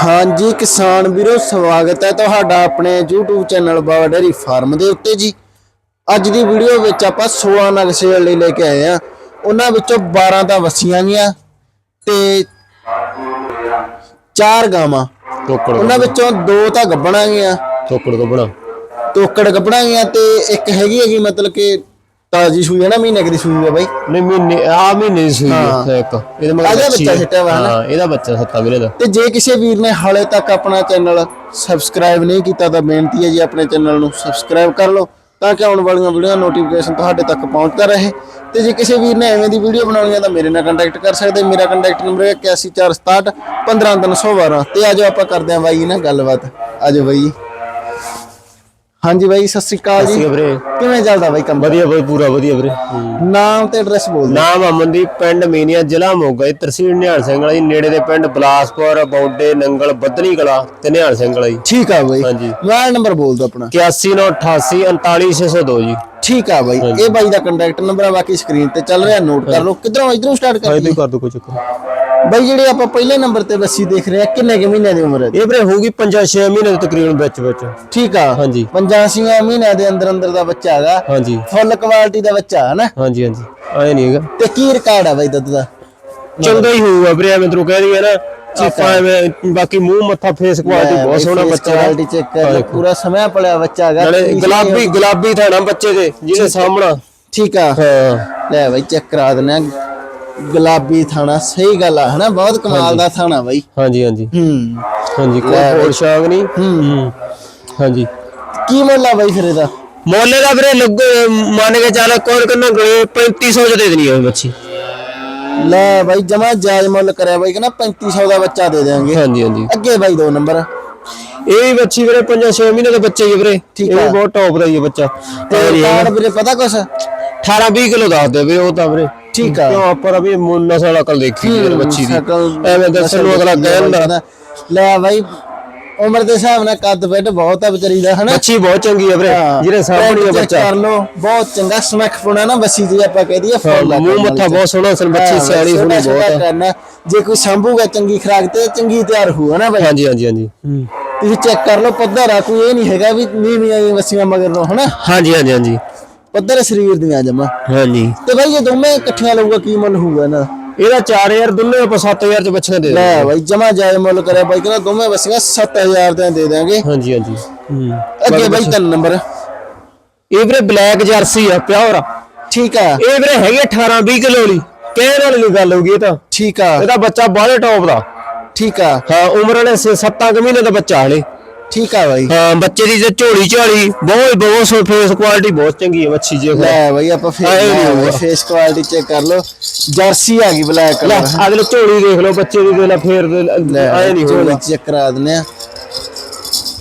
ਹਾਂਜੀ ਕਿਸਾਨ ਵੀਰੋ ਸਵਾਗਤ ਹੈ ਤੁਹਾਡਾ ਆਪਣੇ YouTube channel Baba dairy farm ਦੇ ਉੱਤੇ ਜੀ। ਅੱਜ ਦੀ ਵੀਡੀਓ ਵਿੱਚ ਆਪਾਂ 16 ਨਗ ਸੇਲ ਲਈ ਲੈ ਕੇ ਆਏ ਆ ਉਹਨਾਂ ਵਿੱਚੋਂ 12 ਤਾਂ ਵਸੀਆਂ ਗੀਆਂ ਤੇ ਚਾਰ ਗਾਵਾਂ। ਟੋਕੜ ਉਹਨਾਂ ਵਿੱਚੋਂ ਦੋ ਤਾਂ ਗੱਬਣਾ ਗੀਆਂ ਟੋਕੜ ਕੋ ਬਣਾ ਤੋਕੜ ਗੱਬਣਾ ਗੀਆਂ ਤੇ ਇੱਕ ਹੈਗੀ ਹੈਗੀ ਮਤਲਬ ਕਿ ਤਾਜੀ ਸੂਈ ਹੈ ਨਾ ਮਹੀਨੇ ਦੀ ਸੂਈ ਹੈ ਬਾਈ। ਨਹੀਂ ਮਹੀਨੇ ਆ ਮਹੀਨੇ ਦੀ ਸੂਈ ਹਾਂ। ਇੱਕ। ਇਹਦੇ ਮਗਰ ਇਹਦਾ ਬੱਚੀ। ਸਿੱਟਿਆ ਵਾ? ਹਾਂ ਇਹਦਾ ਬੱਚਾ ਸੱਤਾ ਵੀਰੇ ਦਾ। ਤੇ ਜੇ ਕਿਸੇ ਵੀਰ ਨੇ ਹਾਲੇ ਤੱਕ ਆਪਣਾ ਚੈਨਲ ਸਬਸਕ੍ਰਾਈਬ ਨਹੀਂ ਕੀਤਾ ਤਾਂ ਬੇਨਤੀ ਹੈ ਜੀ ਆਪਣੇ ਚੈਨਲ ਨੂੰ ਸਬਸਕ੍ਰਾਈਬ ਕਰ ਲਓ ਤਾਂ ਕਿ ਆਉਣ ਵਾਲੀਆਂ ਵੀਡੀਓ ਨੋਟੀਫਿਕੇਸ਼ਨ ਤੁਹਾਡੇ ਤੱਕ ਪਹੁੰਚਦਾ ਰਹੇ। ਤੇ ਜੇ ਕਿਸੇ ਵੀਰ ਨੇ ਐਵੇਂ ਦੀ ਵੀਡੀਓ ਬਣਾਉਣੀ ਹੈ ਤਾਂ ਮੇਰੇ ਨਾਲ ਕੰਟੈਕਟ ਕਰ ਸਕਦੇ। ਮੇਰਾ ਕੰਟੈਕਟ ਨੰਬਰ ਹੈ 8146 15312 ਤੇ ਆਜੋ ਆਪਾਂ ਕਰਦੇ ਹਾਂ ਬਾਈ ਨਾਲ ਗੱਲਬਾਤ। ਆਜੋ ਬਾਈ ਹਾਂਜੀ ਬਾਈ ਸਤਿ ਸ੍ਰੀ ਅਕਾਲ ਜੀ। ਵੀਰੇ। ਕਿਵੇਂ ਚੱਲਦਾ ਬਾਈ ਕੰਮ? ਵਧੀਆ ਬਾਈ ਪੂਰਾ ਵਧੀਆ ਵੀਰੇ। ਨਾਮ ਤੇ ਐਡਰੈਸ ਬੋਲ ਦਿਓ। ਨਾਮ ਅਮਨਦੀਪ ਪਿੰਡ ਮੀਨੀਆ ਜ਼ਿਲ੍ਹਾ ਮੋਗਾ ਜੀ ਤਹਿਸੀਲ ਨਿਹਾਲ ਸਿੰਘ ਵਾਲਾ ਜੀ ਨੇੜੇ ਦੇ ਪਿੰਡ ਬਲਾਸਪੁਰ ਬੌਡੇ ਨੰਗਲ ਬੱਦਨੀ ਕਲਾ ਤੇ ਨਿਹਾਲ ਸਿੰਘ ਵਾਲਾ ਜੀ। ਠੀਕ ਆ ਬਾਈ। ਹਾਂਜੀ। ਮੋਬਾਈਲ ਨੰਬਰ ਬੋਲ ਦਿਓ ਆਪਣਾ। 8188 39602 ਜੀ। ਠੀਕ ਆ ਬਾਈ। ਇਹ ਬਾਈ ਦਾ ਕੰਟੈਕਟ ਨੰਬਰ ਆ ਬਾਕੀ ਸਕਰੀਨ ਤੇ ਚੱਲ ਰਿਹਾ ਨੋਟ ਕਰ ਲਓ। ਕਿਧਰੋਂ ਇਧਰੋਂ ਸਟਾਰਟ ਕਰ ਫਾਇਦੇ ਕਰ ਦੋ ਕੋਈ ਚੱਕਰ ਬਾਈ ਜਿਹੜੇ ਆਪਾਂ ਪਹਿਲੇ ਨੰਬਰ ਤੇ ਬੱਸੀ ਦੇਖ ਰਹੇ ਆ ਕਿੰਨੇ ਕੁ ਮਹੀਨਿਆਂ ਦੀ ਉਮਰ ਹੈ ਇਹ ਵੀਰੇ ਹੋਊਗੀ 5-6 ਮਹੀਨੇ ਦੇ ਤਕਰੀਬਨ ਵਿੱਚ ਵਿੱਚ। ਠੀਕ ਆ। ਹਾਂਜੀ। ਪੰਜਾਂ ਛੀਆਂ ਮਹੀਨਿਆਂ ਦੇ ਅੰਦਰ ਅੰਦਰ ਦਾ ਬੱਚਾ ਹੈਗਾ। ਹਾਂਜੀ। ਫੁੱਲ ਕੁਆਲਿਟੀ ਦਾ ਬੱਚਾ ਹੈ ਨਾ ਹਾਂਜੀ ਹਾਂਜੀ। ਆਏ ਨਹੀਂ ਹੈਗਾ। ਤੇ ਕੀ ਰਿਕਾਰਡ ਆ ਬਾਈ ਦੁੱਧ ਦਾ? ਚੰਗਾ ਹੀ ਹੋਊਗਾ ਵੀਰੇ ਐਵੇਂ ਤੈਨੂੰ ਕਹਿ ਦਈਏ ਨਾ। ਆਪਾਂ ਬਾਕੀ ਮੂੰਹ ਮੱਥਾ ਫੇਸ ਕੁਆਲਿਟੀ ਬਹੁਤ ਸੋਹਣਾ ਬੱਚਾ ਕੁਆਲਿਟੀ ਚੈੱਕ ਕਰ ਪੂਰਾ ਸਮਿਆ ਪਲਿਆ ਬੱਚਾ ਹੈਗਾ। ਨਾਲੇ ਗੁਲਾਬੀ ਗੁਲਾਬੀ ਥਾਣਾ ਬੱਚੇ ਦੇ ਜਿਹਦੇ ਸਾਹਮਣਾ। ਠੀਕ ਆ। ਹਾਂ। ਲੈ ਬਾਈ ਚੈੱਕ ਕਰਾ ਦਿੰਦੇ ਆ। ਗੁਲਾਬੀ ਥਾਣਾ ਸਹੀ ਗੱਲ ਆ ਹਨਾ? ਬਹੁਤ ਕਮਾਲ ਦਾ ਥਾਣਾ ਬਾਈ। ਹਾਂਜੀ ਹਾਂਜੀ। ਹੂੰ। ਹਾਂਜੀ ਕੋਈ ਹੋਰ ਸ਼ਾਗ ਨਹੀਂ? ਹੂੰ। ਹਾਂਜੀ। ਕੀ ਮੁੱਲ ਆ ਬਾਈ ਫਿਰ ਇਹਦਾ? ਮੋਲੇ ਦਾ ਵੀਰੇ ਲੱਗ ਮੰਨ ਕੇ ਚੱਲ ਕੋਣ ਕੰਨਾ 3500 ਚ ਦੇ ਦੇਣੀ ਹੈ ਬੱਚੀ। ਲੈ ਬਾਈ ਜਮਾ ਜਾਇਜ਼ ਮੁੱਲ ਕਰਿਆ ਬਾਈ ਕਹਿੰਦਾ 3500 ਦਾ ਬੱਚਾ ਦੇ ਦੇਾਂਗੇ ਹਾਂਜੀ ਹਾਂਜੀ। ਅੱਗੇ ਬਾਈ ਦੋ ਨੰਬਰ। ਇਹ ਵੀ ਬੱਚੀ ਵੀਰੇ 5-6 ਮਹੀਨੇ ਦਾ ਬੱਚਾ ਹੀ ਵੀਰੇ। ਇਹ ਵੀ। ਬਹੁਤ ਟੌਪ ਦਾ ਹੀ ਹੈ ਬੱਚਾ। ਤੇ ਕਾਰਡ ਵੀਰੇ ਪਤਾ ਕੁਛ? 18-20 ਕਿਲੋ ਦੱਸਦੇ ਵੀਰੇ ਉਹ ਤਾਂ ਵੀਰੇ ਠੀਕ ਆ। ਕਿਉਂ ਆਪਾਂ ਵੀ ਨਸਲ ਅਕਲ ਦੇਖੀ ਵੀਰੇ ਬੱਚੀ ਦੀ। ਐਵੇਂ ਦੱਸਣ ਨੂੰ ਅਗਲਾ ਕਹਿੰਦਾ ਲੈ ਬਾਈ ਉਮਰ ਦੇ ਹਿਸਾਬ ਨਾਲ ਕੱਦ ਬੈੱਡ ਬਹੁਤ ਆ ਵਿਚਾਰੀ ਦਾ ਹਨਾ? ਬੱਚੀ ਬਹੁਤ ਚੰਗੀ ਹੈ ਵੀਰੇ ਜਿਹੜੇ ਸਾਹਮਣੇ ਹੈ check ਬੱਚਾ। ਕਰ ਲੋ ਬਹੁਤ ਚੰਗਾ ਸਮੱਖ ਪੁਣਾ ਨਾ ਬੱਸੀ ਜੀ ਆਪਾਂ ਕਹਿ ਦਈਏ ਹਾਂ, ਫੁੱਲ ਆ ਮੂੰਹ ਮੱਥਾ ਬਹੁਤ ਸੋਹਣਾ ਅਸਲ ਬੱਚੀ ਹਾਂ, ਸਿਆਣੀ ਹੋਣੀ ਬਹੁਤ ਆ। ਕਰਨਾ। ਜੇ ਕੋਈ ਸੰਭੂਗਾ ਚੰਗੀ ਖਰਾਕ ਤੇ ਚੰਗੀ ਤਿਆਰ ਹੋਊ ਹਨਾ ਬਾਈ? ਹਾਂਜੀ ਹਾਂਜੀ ਹਾਂਜੀ। ਤੁਸੀਂ ਚੈੱਕ ਕਰ ਲਓ ਪੱਧਰ ਆ ਕੋਈ ਇਹ ਨਹੀਂ ਹੈਗਾ ਵੀ ਨੀਵੀਆਂ ਹੀ ਵਸੀਆਂ ਮਗਰ ਨੂੰ ਹਨਾ? ਹਾਂਜੀ ਹਾਂਜੀ ਹਾਂਜੀ। ਪੱਧਰ ਸਰੀਰ ਦੀਆਂ ਜਮਾ। ਹਾਂਜੀ। ਤੇ ਬਾਈ ਇਹ ਦੋਵੇਂ ਇਕੱਠੀਆਂ ਲਊਗਾ ਕੀ ਮੁੱਲ ਹੋਊਗਾ ਇਹਨਾਂ ਦਾ? ਇਹਦਾ 4000 ਦੁੱਲੇ ਆਪਾਂ 7000 ਚ ਬੱਚੀਆਂ ਦੇ ਲੈ ਬਾਈ ਜਮਾ ਜਾਇ ਮੁੱਲ ਕਰਿਆ ਬਾਈ ਕਹਿੰਦਾ ਦੋਵੇਂ ਵਸੀਆਂ 7000 ਦੇ ਦੇ ਦਾਂਗੇ ਹਾਂਜੀ ਹਾਂਜੀ। ਹੂੰ। ਅੱਗੇ ਬਾਈ ਤਿੰਨ ਨੰਬਰ। ਇਹ ਵੀਰੇ ਬਲੈਕ ਜਰਸੀ ਆ ਪਿਓਰ ਆ। ਠੀਕ ਆ। ਇਹ ਵੀਰੇ ਹੈਗੀ 18 20 ਕਿਲੋ ਵਾਲੀ। ਕਹਿਣ ਵਾਲੀ ਨਹੀਂ ਗੱਲ ਹੋਗੀ ਇਹ ਤਾਂ। ਠੀਕ ਆ। ਇਹਦਾ ਬੱਚਾ ਬਾਹਲੇ ਟੌਪ ਦਾ। ਠੀਕ ਆ। ਹਾਂ ਉਮਰ ਵਾਲੇ 7 ਮਹੀਨੇ ਦਾ ਬੱਚਾ ਹਲੇ। ਠੀਕ ਆ ਬਾਈ। ਹਾਂ ਬੱਚੇ ਦੀ ਤੇ ਝੋਲੀ ਝਾਲੀ ਬਹੁਤ ਬਹੁਤ ਸੋ ਫੇਸ ਕੁਆਲਿਟੀ ਬਹੁਤ ਚੰਗੀ ਹੈ ਬੱਚੀ ਜੇ। ਲੈ ਬਾਈ ਆਪਾਂ। ਫੇਸ ਫੇਸ ਕੁਆਲਿਟੀ ਚੈੱਕ ਕਰ ਲਓ। ਜਰਸੀ ਆ ਗਈ ਬਲੈਕ ਲੈ ਕਲਰ ਅਗਲੇ ਝੋਲੀ ਦੇਖ ਲਓ ਬੱਚੇ ਦੀ ਦੇ ਲੈ ਫੇਰ ਆਏ ਨਹੀਂ ਹੋਊਗਾ। ਚੈੱਕ ਕਰਾ ਦਿੰਨੇ ਆ।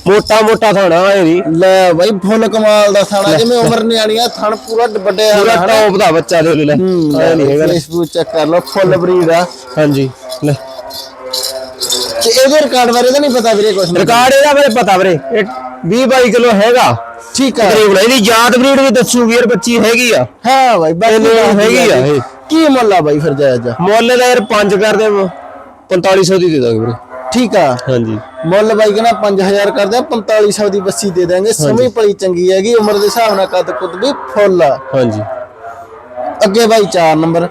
ਮੋਟਾ ਮੋਟਾ ਥਾਣਾ ਆਏ ਨਹੀਂ। ਲੈ ਬਾਈ ਫੁੱਲ ਕਮਾਲ ਦਾ ਥਾਣਾ ਜਿਵੇਂ ਉਮਰ ਨਿਆਣੀ ਆ ਥਣ ਪੂਰਾ ਵੱਡੇ ਪੂਰਾ ਟੌਪ ਦਾ ਬੱਚਾ ਦੇ ਲੈ। ਆਏ ਨਹੀਂ ਹੈਗਾ। ਫੇਸਬੁੱਕ ਚੈੱਕ ਕਰ ਲਓ ਫੁੱਲ ਬਰੀਡ ਆ। ਹਾਂਜੀ ਲੈ। ਤੇ ਇਹਦੇ ਰਿਕਾਰਡ ਬਾਰੇ ਤਾਂ ਨਹੀਂ ਪਤਾ ਵੀਰੇ ਕੁਝ ਰਿਕਾਰਡ ਇਹਦਾ ਮੇਰੇ ਪਤਾ ਵੀਰੇ। ਇਹ 20 22 ਕਿਲੋ ਹੈਗਾ। ਠੀਕ ਆ। ਤਕਰੀਬਨ ਇਹਦੀ ਯਾਦ ਬਰੀਡ ਵੀ ਦੱਸੂਗੀ ਯਾਰ ਬੱਚੀ ਹੈਗੀ ਆ। ਹਾਂ ਬਾਈ ਬਾਕੀ ਇਹਨੂੰ ਦੱਸ ਦਿਓ ਹੈਗੀ ਆ ਜੀ। ਇਹ। ਕੀ ਮੁੱਲ ਆ ਬਾਈ ਫਿਰ ਜਾਇਜ਼ ਆ? ਮੁੱਲ ਦਾ ਯਾਰ 5 ਕਰਦੇ 4500 ਦੀ ਦੇ ਦਾਂਗੇ ਵੀਰੇ। ਠੀਕ ਆ। ਹਾਂਜੀ। ਮੁੱਲ ਬਾਈ ਕਹਿੰਦਾ 5000 ਕਰਦੇ ਆ 4500 ਦੀ ਬੱਸੀ ਦੇ ਦਾਂਗੇ ਸਮਝ ਪਲੀ ਚੰਗੀ ਹੈਗੀ ਉਮਰ ਦੇ ਹਿਸਾਬ ਨਾਲ ਕੱਦ ਕੁੱਦ ਵੀ ਫੁੱਲ ਆ। ਹਾਂਜੀ। ਅੱਗੇ ਬਾਈ 4 ਨੰਬਰ।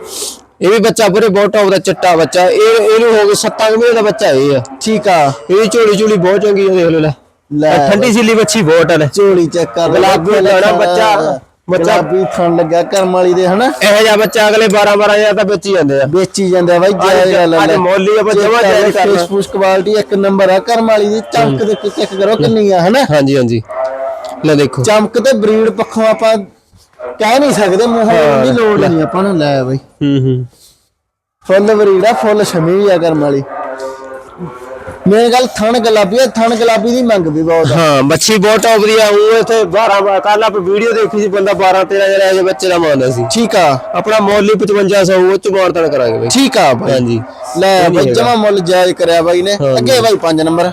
ਇਹ ਵੀ ਬੱਚਾ ਪੂਰੇ ਬਹੁਤ ਟੌਪ ਦਾ ਚਿੱਟਾ ਬੱਚਾ। ਇਹ ਇਹਨੂੰ ਹੋ ਗਏ 7 ਮਹੀਨੇ ਦਾ ਬੱਚਾ ਇਹ ਆ। ਠੀਕ ਆ। ਇਹਦੀ ਝੋਲੀ ਝੋਲੀ ਬਹੁਤ ਚੰਗੀ ਆ ਦੇਖ ਲਓ ਲੈ। ਲੈ। ਇਹ ਠੰਡੀ ਸੀਲੀ ਬੱਚੀ ਬਹੁਤ ਆ ਝੋਲੀ ਚੈੱਕ ਕਰ। ਗੁਲਾਬੀ ਗਾਣਾ ਬੱਚਾ। ਬੱਚਾ ਗੁਲਾਬੀ ਥਣ ਲੱਗਿਆ ਕਰਮ ਵਾਲੀ ਦੇ ਹਨਾ? ਇਹੋ ਜਿਹਾ ਬੱਚਾ ਅਗਲੇ 12 12000 ਦਾ ਵੇਚੀ ਜਾਂਦੇ ਆ। ਵੇਚੀ ਜਾਂਦੇ ਆ ਬਾਈ ਜਾਇਜ਼ ਗੱਲ ਆ ਅੱਜ ਮੁੱਲ ਹੀ ਆਪਾਂ ਜਮਾਂ ਜਾਇਜ਼ ਕਰਨਾ। ਫੇਸਬੁੱਕ ਕੁਆਲਿਟੀ ਇੱਕ ਨੰਬਰ ਆ ਕਰਮ ਵਾਲੀ ਦੀ। ਚਮਕ ਦੇ ਚੈੱਕ ਕਰੋ ਕਿੰਨੀ ਆ ਹਨਾ? ਹਾਂਜੀ ਹਾਂਜੀ। ਲੈ ਦੇਖੋ। ਚਮਕ ਤੇ ਬਰੀਡ ਪੱਖੋਂ ਆਪਾਂ ਕਹਿ ਨਹੀਂ ਸਕਦੇ ਮੂੰਹੋਂ ਦੀ ਲੋੜ ਨਹੀਂ ਆਪਾਂ ਨੂੰ ਲੈ ਬਾਈ। ਹੂੰ ਹੂੰ। ਫੁੱਲ ਆ ਫੁੱਲ ਸ਼ਮੀ ਆ ਕਰਮ ਵਾਲੀ। ਮੇਰੇ ਗੱਲ ਥਣ ਗੁਲਾਬੀ ਆ ਥਣ ਗੁਲਾਬੀ ਦੀ ਮੰਗ ਵੀ ਬਹੁਤ ਆ। ਹਾਂ ਬੱਚੀ ਬਹੁਤ ਟੌਪ ਦੀ ਆ ਉਹ ਇੱਥੇ 12 ਕੱਲ ਆਪਾਂ ਵੀਡੀਓ ਦੇਖੀ ਸੀ ਬੰਦਾ 12 13000 ਇਹੋ ਜਿਹੇ ਬੱਚੇ ਦਾ ਮੰਨਦਾ ਸੀ। ਠੀਕ ਆ। ਆਪਣਾ ਮੁੱਲ ਹੀ 5500 ਉਹ ਚ ਮਾਰਤਣ ਕਰਾਂਗੇ ਬਈ। ਠੀਕ ਆ ਬਾਈ। ਹਾਂਜੀ। ਲੈ। ਜਮਾ ਮੁੱਲ ਜਾਇਜ਼ ਕਰਿਆ ਬਾਈ ਨੇ। ਅੱਗੇ ਬਾਈ 5 ਨੰਬਰ।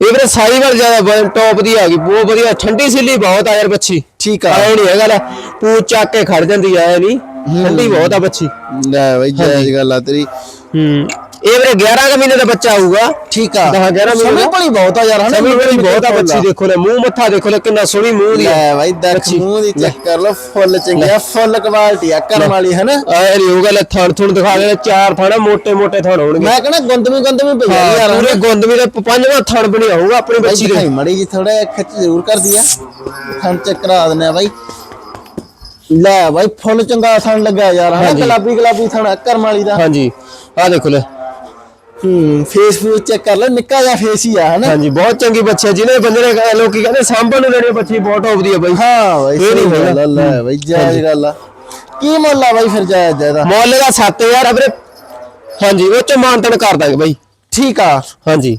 ਇਹ ਵੀਰੇ ਸਾਰੀ ਵਾਰ ਜ਼ਿਆਦਾ ਟੌਪ ਦੀ ਆ ਗਈ। ਬਹੁਤ ਵਧੀਆ ਠੰਡੀ ਸਿੱਲੀ ਬਹੁਤ ਆ ਯਾਰ ਬੱਚੀ। ਠੀਕ ਆ। ਆਏ ਨਹੀਂ ਹੈਗਾ ਲੈ ਪੂ ਚੱਕ ਕੇ ਖੜ ਜਾਂਦੀ ਆ ਇਹ ਨਹੀਂ। ਠੰਡੀ ਬਹੁਤ ਆ ਬੱਚੀ। ਲੈ ਬਾਈ ਜਾਇਜ਼ ਗੱਲ ਆ ਤੇਰੀ। ਹੂੰ। ਇਹ ਵੀਰੇ 11 ਕ ਮਹੀਨੇ ਦਾ ਬੱਚਾ ਆਊਗਾ। ਠੀਕ ਆ। 10 11 ਮਹੀਨੇ ਸਮੇਂ ਭਲੀ ਬਹੁਤ ਆ ਯਾਰ ਹਨਾ? ਸਮੇਂ ਭਲੀ ਬਹੁਤ ਆ ਬੱਚੀ ਦੇਖੋ ਲੈ ਮੂੰਹ ਮੱਥਾ ਦੇਖੋ ਲੈ ਕਿੰਨਾ ਸੋਹਣੀ ਮੂੰਹ ਦੀ ਹੈ ਬਾਈ ਦਰਖ ਮੂੰਹ ਦੀ ਚੈੱਕ ਕਰ ਲਓ ਫੁੱਲ ਚੰਗਿਆ ਫੁੱਲ ਕੁਆਲਿਟੀ ਆ ਕਰਮ ਵਾਲੀ ਹਨਾ? ਐ ਨਹੀਂ ਹੋਗਾ ਲੈ ਥਣ ਥਣ ਦਿਖਾ ਦੇ ਚਾਰ ਥਣ ਮੋਟੇ ਮੋਟੇ ਥਣ ਹੋਣਗੇ। ਮੈਂ ਕਹਿੰਦਾ ਗੁੰਦਮੀ ਗੁੰਦਮੀ ਪਈ ਆ ਯਾਰ ਪੂਰੇ ਗੁੰਦਮੀ ਦਾ ਪੰਜਵਾਂ ਥਣ ਬਣੀ ਆਊਗਾ ਆਪਣੀ ਬੱਚੀ ਦੇ। ਮੜੀ ਜੀ ਥੋੜਾ ਖਿੱਚ ਜ਼ਰੂਰ ਕਰਦੀ ਆ। ਥਣ ਚ ਕਰਾ ਦਿੰਦੇ ਆ ਬਾਈ। ਲੈ ਬਾਈ ਫੁੱਲ ਚੰਗਾ ਥਣ ਲੱਗਾ ਯਾਰ ਹਨਾ? ਗੁਲਾਬੀ ਗੁਲਾਬੀ ਥਣ ਕਰਮ ਵਾਲੀ ਦਾ। ਹਾਂਜੀ। ਆ ਦੇਖੋ ਲੈ ਹੂੰ ਫੇਸ ਫੂਸ ਚੈੱਕ ਕਰ ਲੈ ਨਿੱਕਾ ਜਿਹਾ ਫੇਸ ਹੀ ਆ ਹਨਾ? ਹਾਂਜੀ ਬਹੁਤ ਚੰਗੀ ਬੱਚੀ ਹੈ ਜਿਹਨੇ ਬੰਦੇ ਨੇ ਕਹੇ- ਲੋਕੀ ਕਹਿੰਦੇ ਸਾਂਭਣ ਨੂੰ ਲੈਣੀ ਬੱਚੀ ਬਹੁਤ ਟੌਪ ਦੀ ਹੈ ਬਾਈ। ਹਾਂ ਬਾਈ ਇਹ ਨਹੀਂ ਸਹੀ। ਗੱਲ ਆ, ਲੈ ਬਾਈ ਜਾਇਜ਼ ਗੱਲ ਆ ਕੀ ਮੁੱਲ ਆ ਬਾਈ ਫਿਰ ਜਾਇਜ਼ ਜਾਇਦਾ ਮੁੱਲ ਦਾ 7000 ਆ ਵੀਰੇ। ਹਾਂਜੀ ਉਹ ਚ ਮਾਨਤਨ ਕਰ ਦਾਂਗੇ ਬਾਈ। ਠੀਕ ਆ। ਹਾਂਜੀ।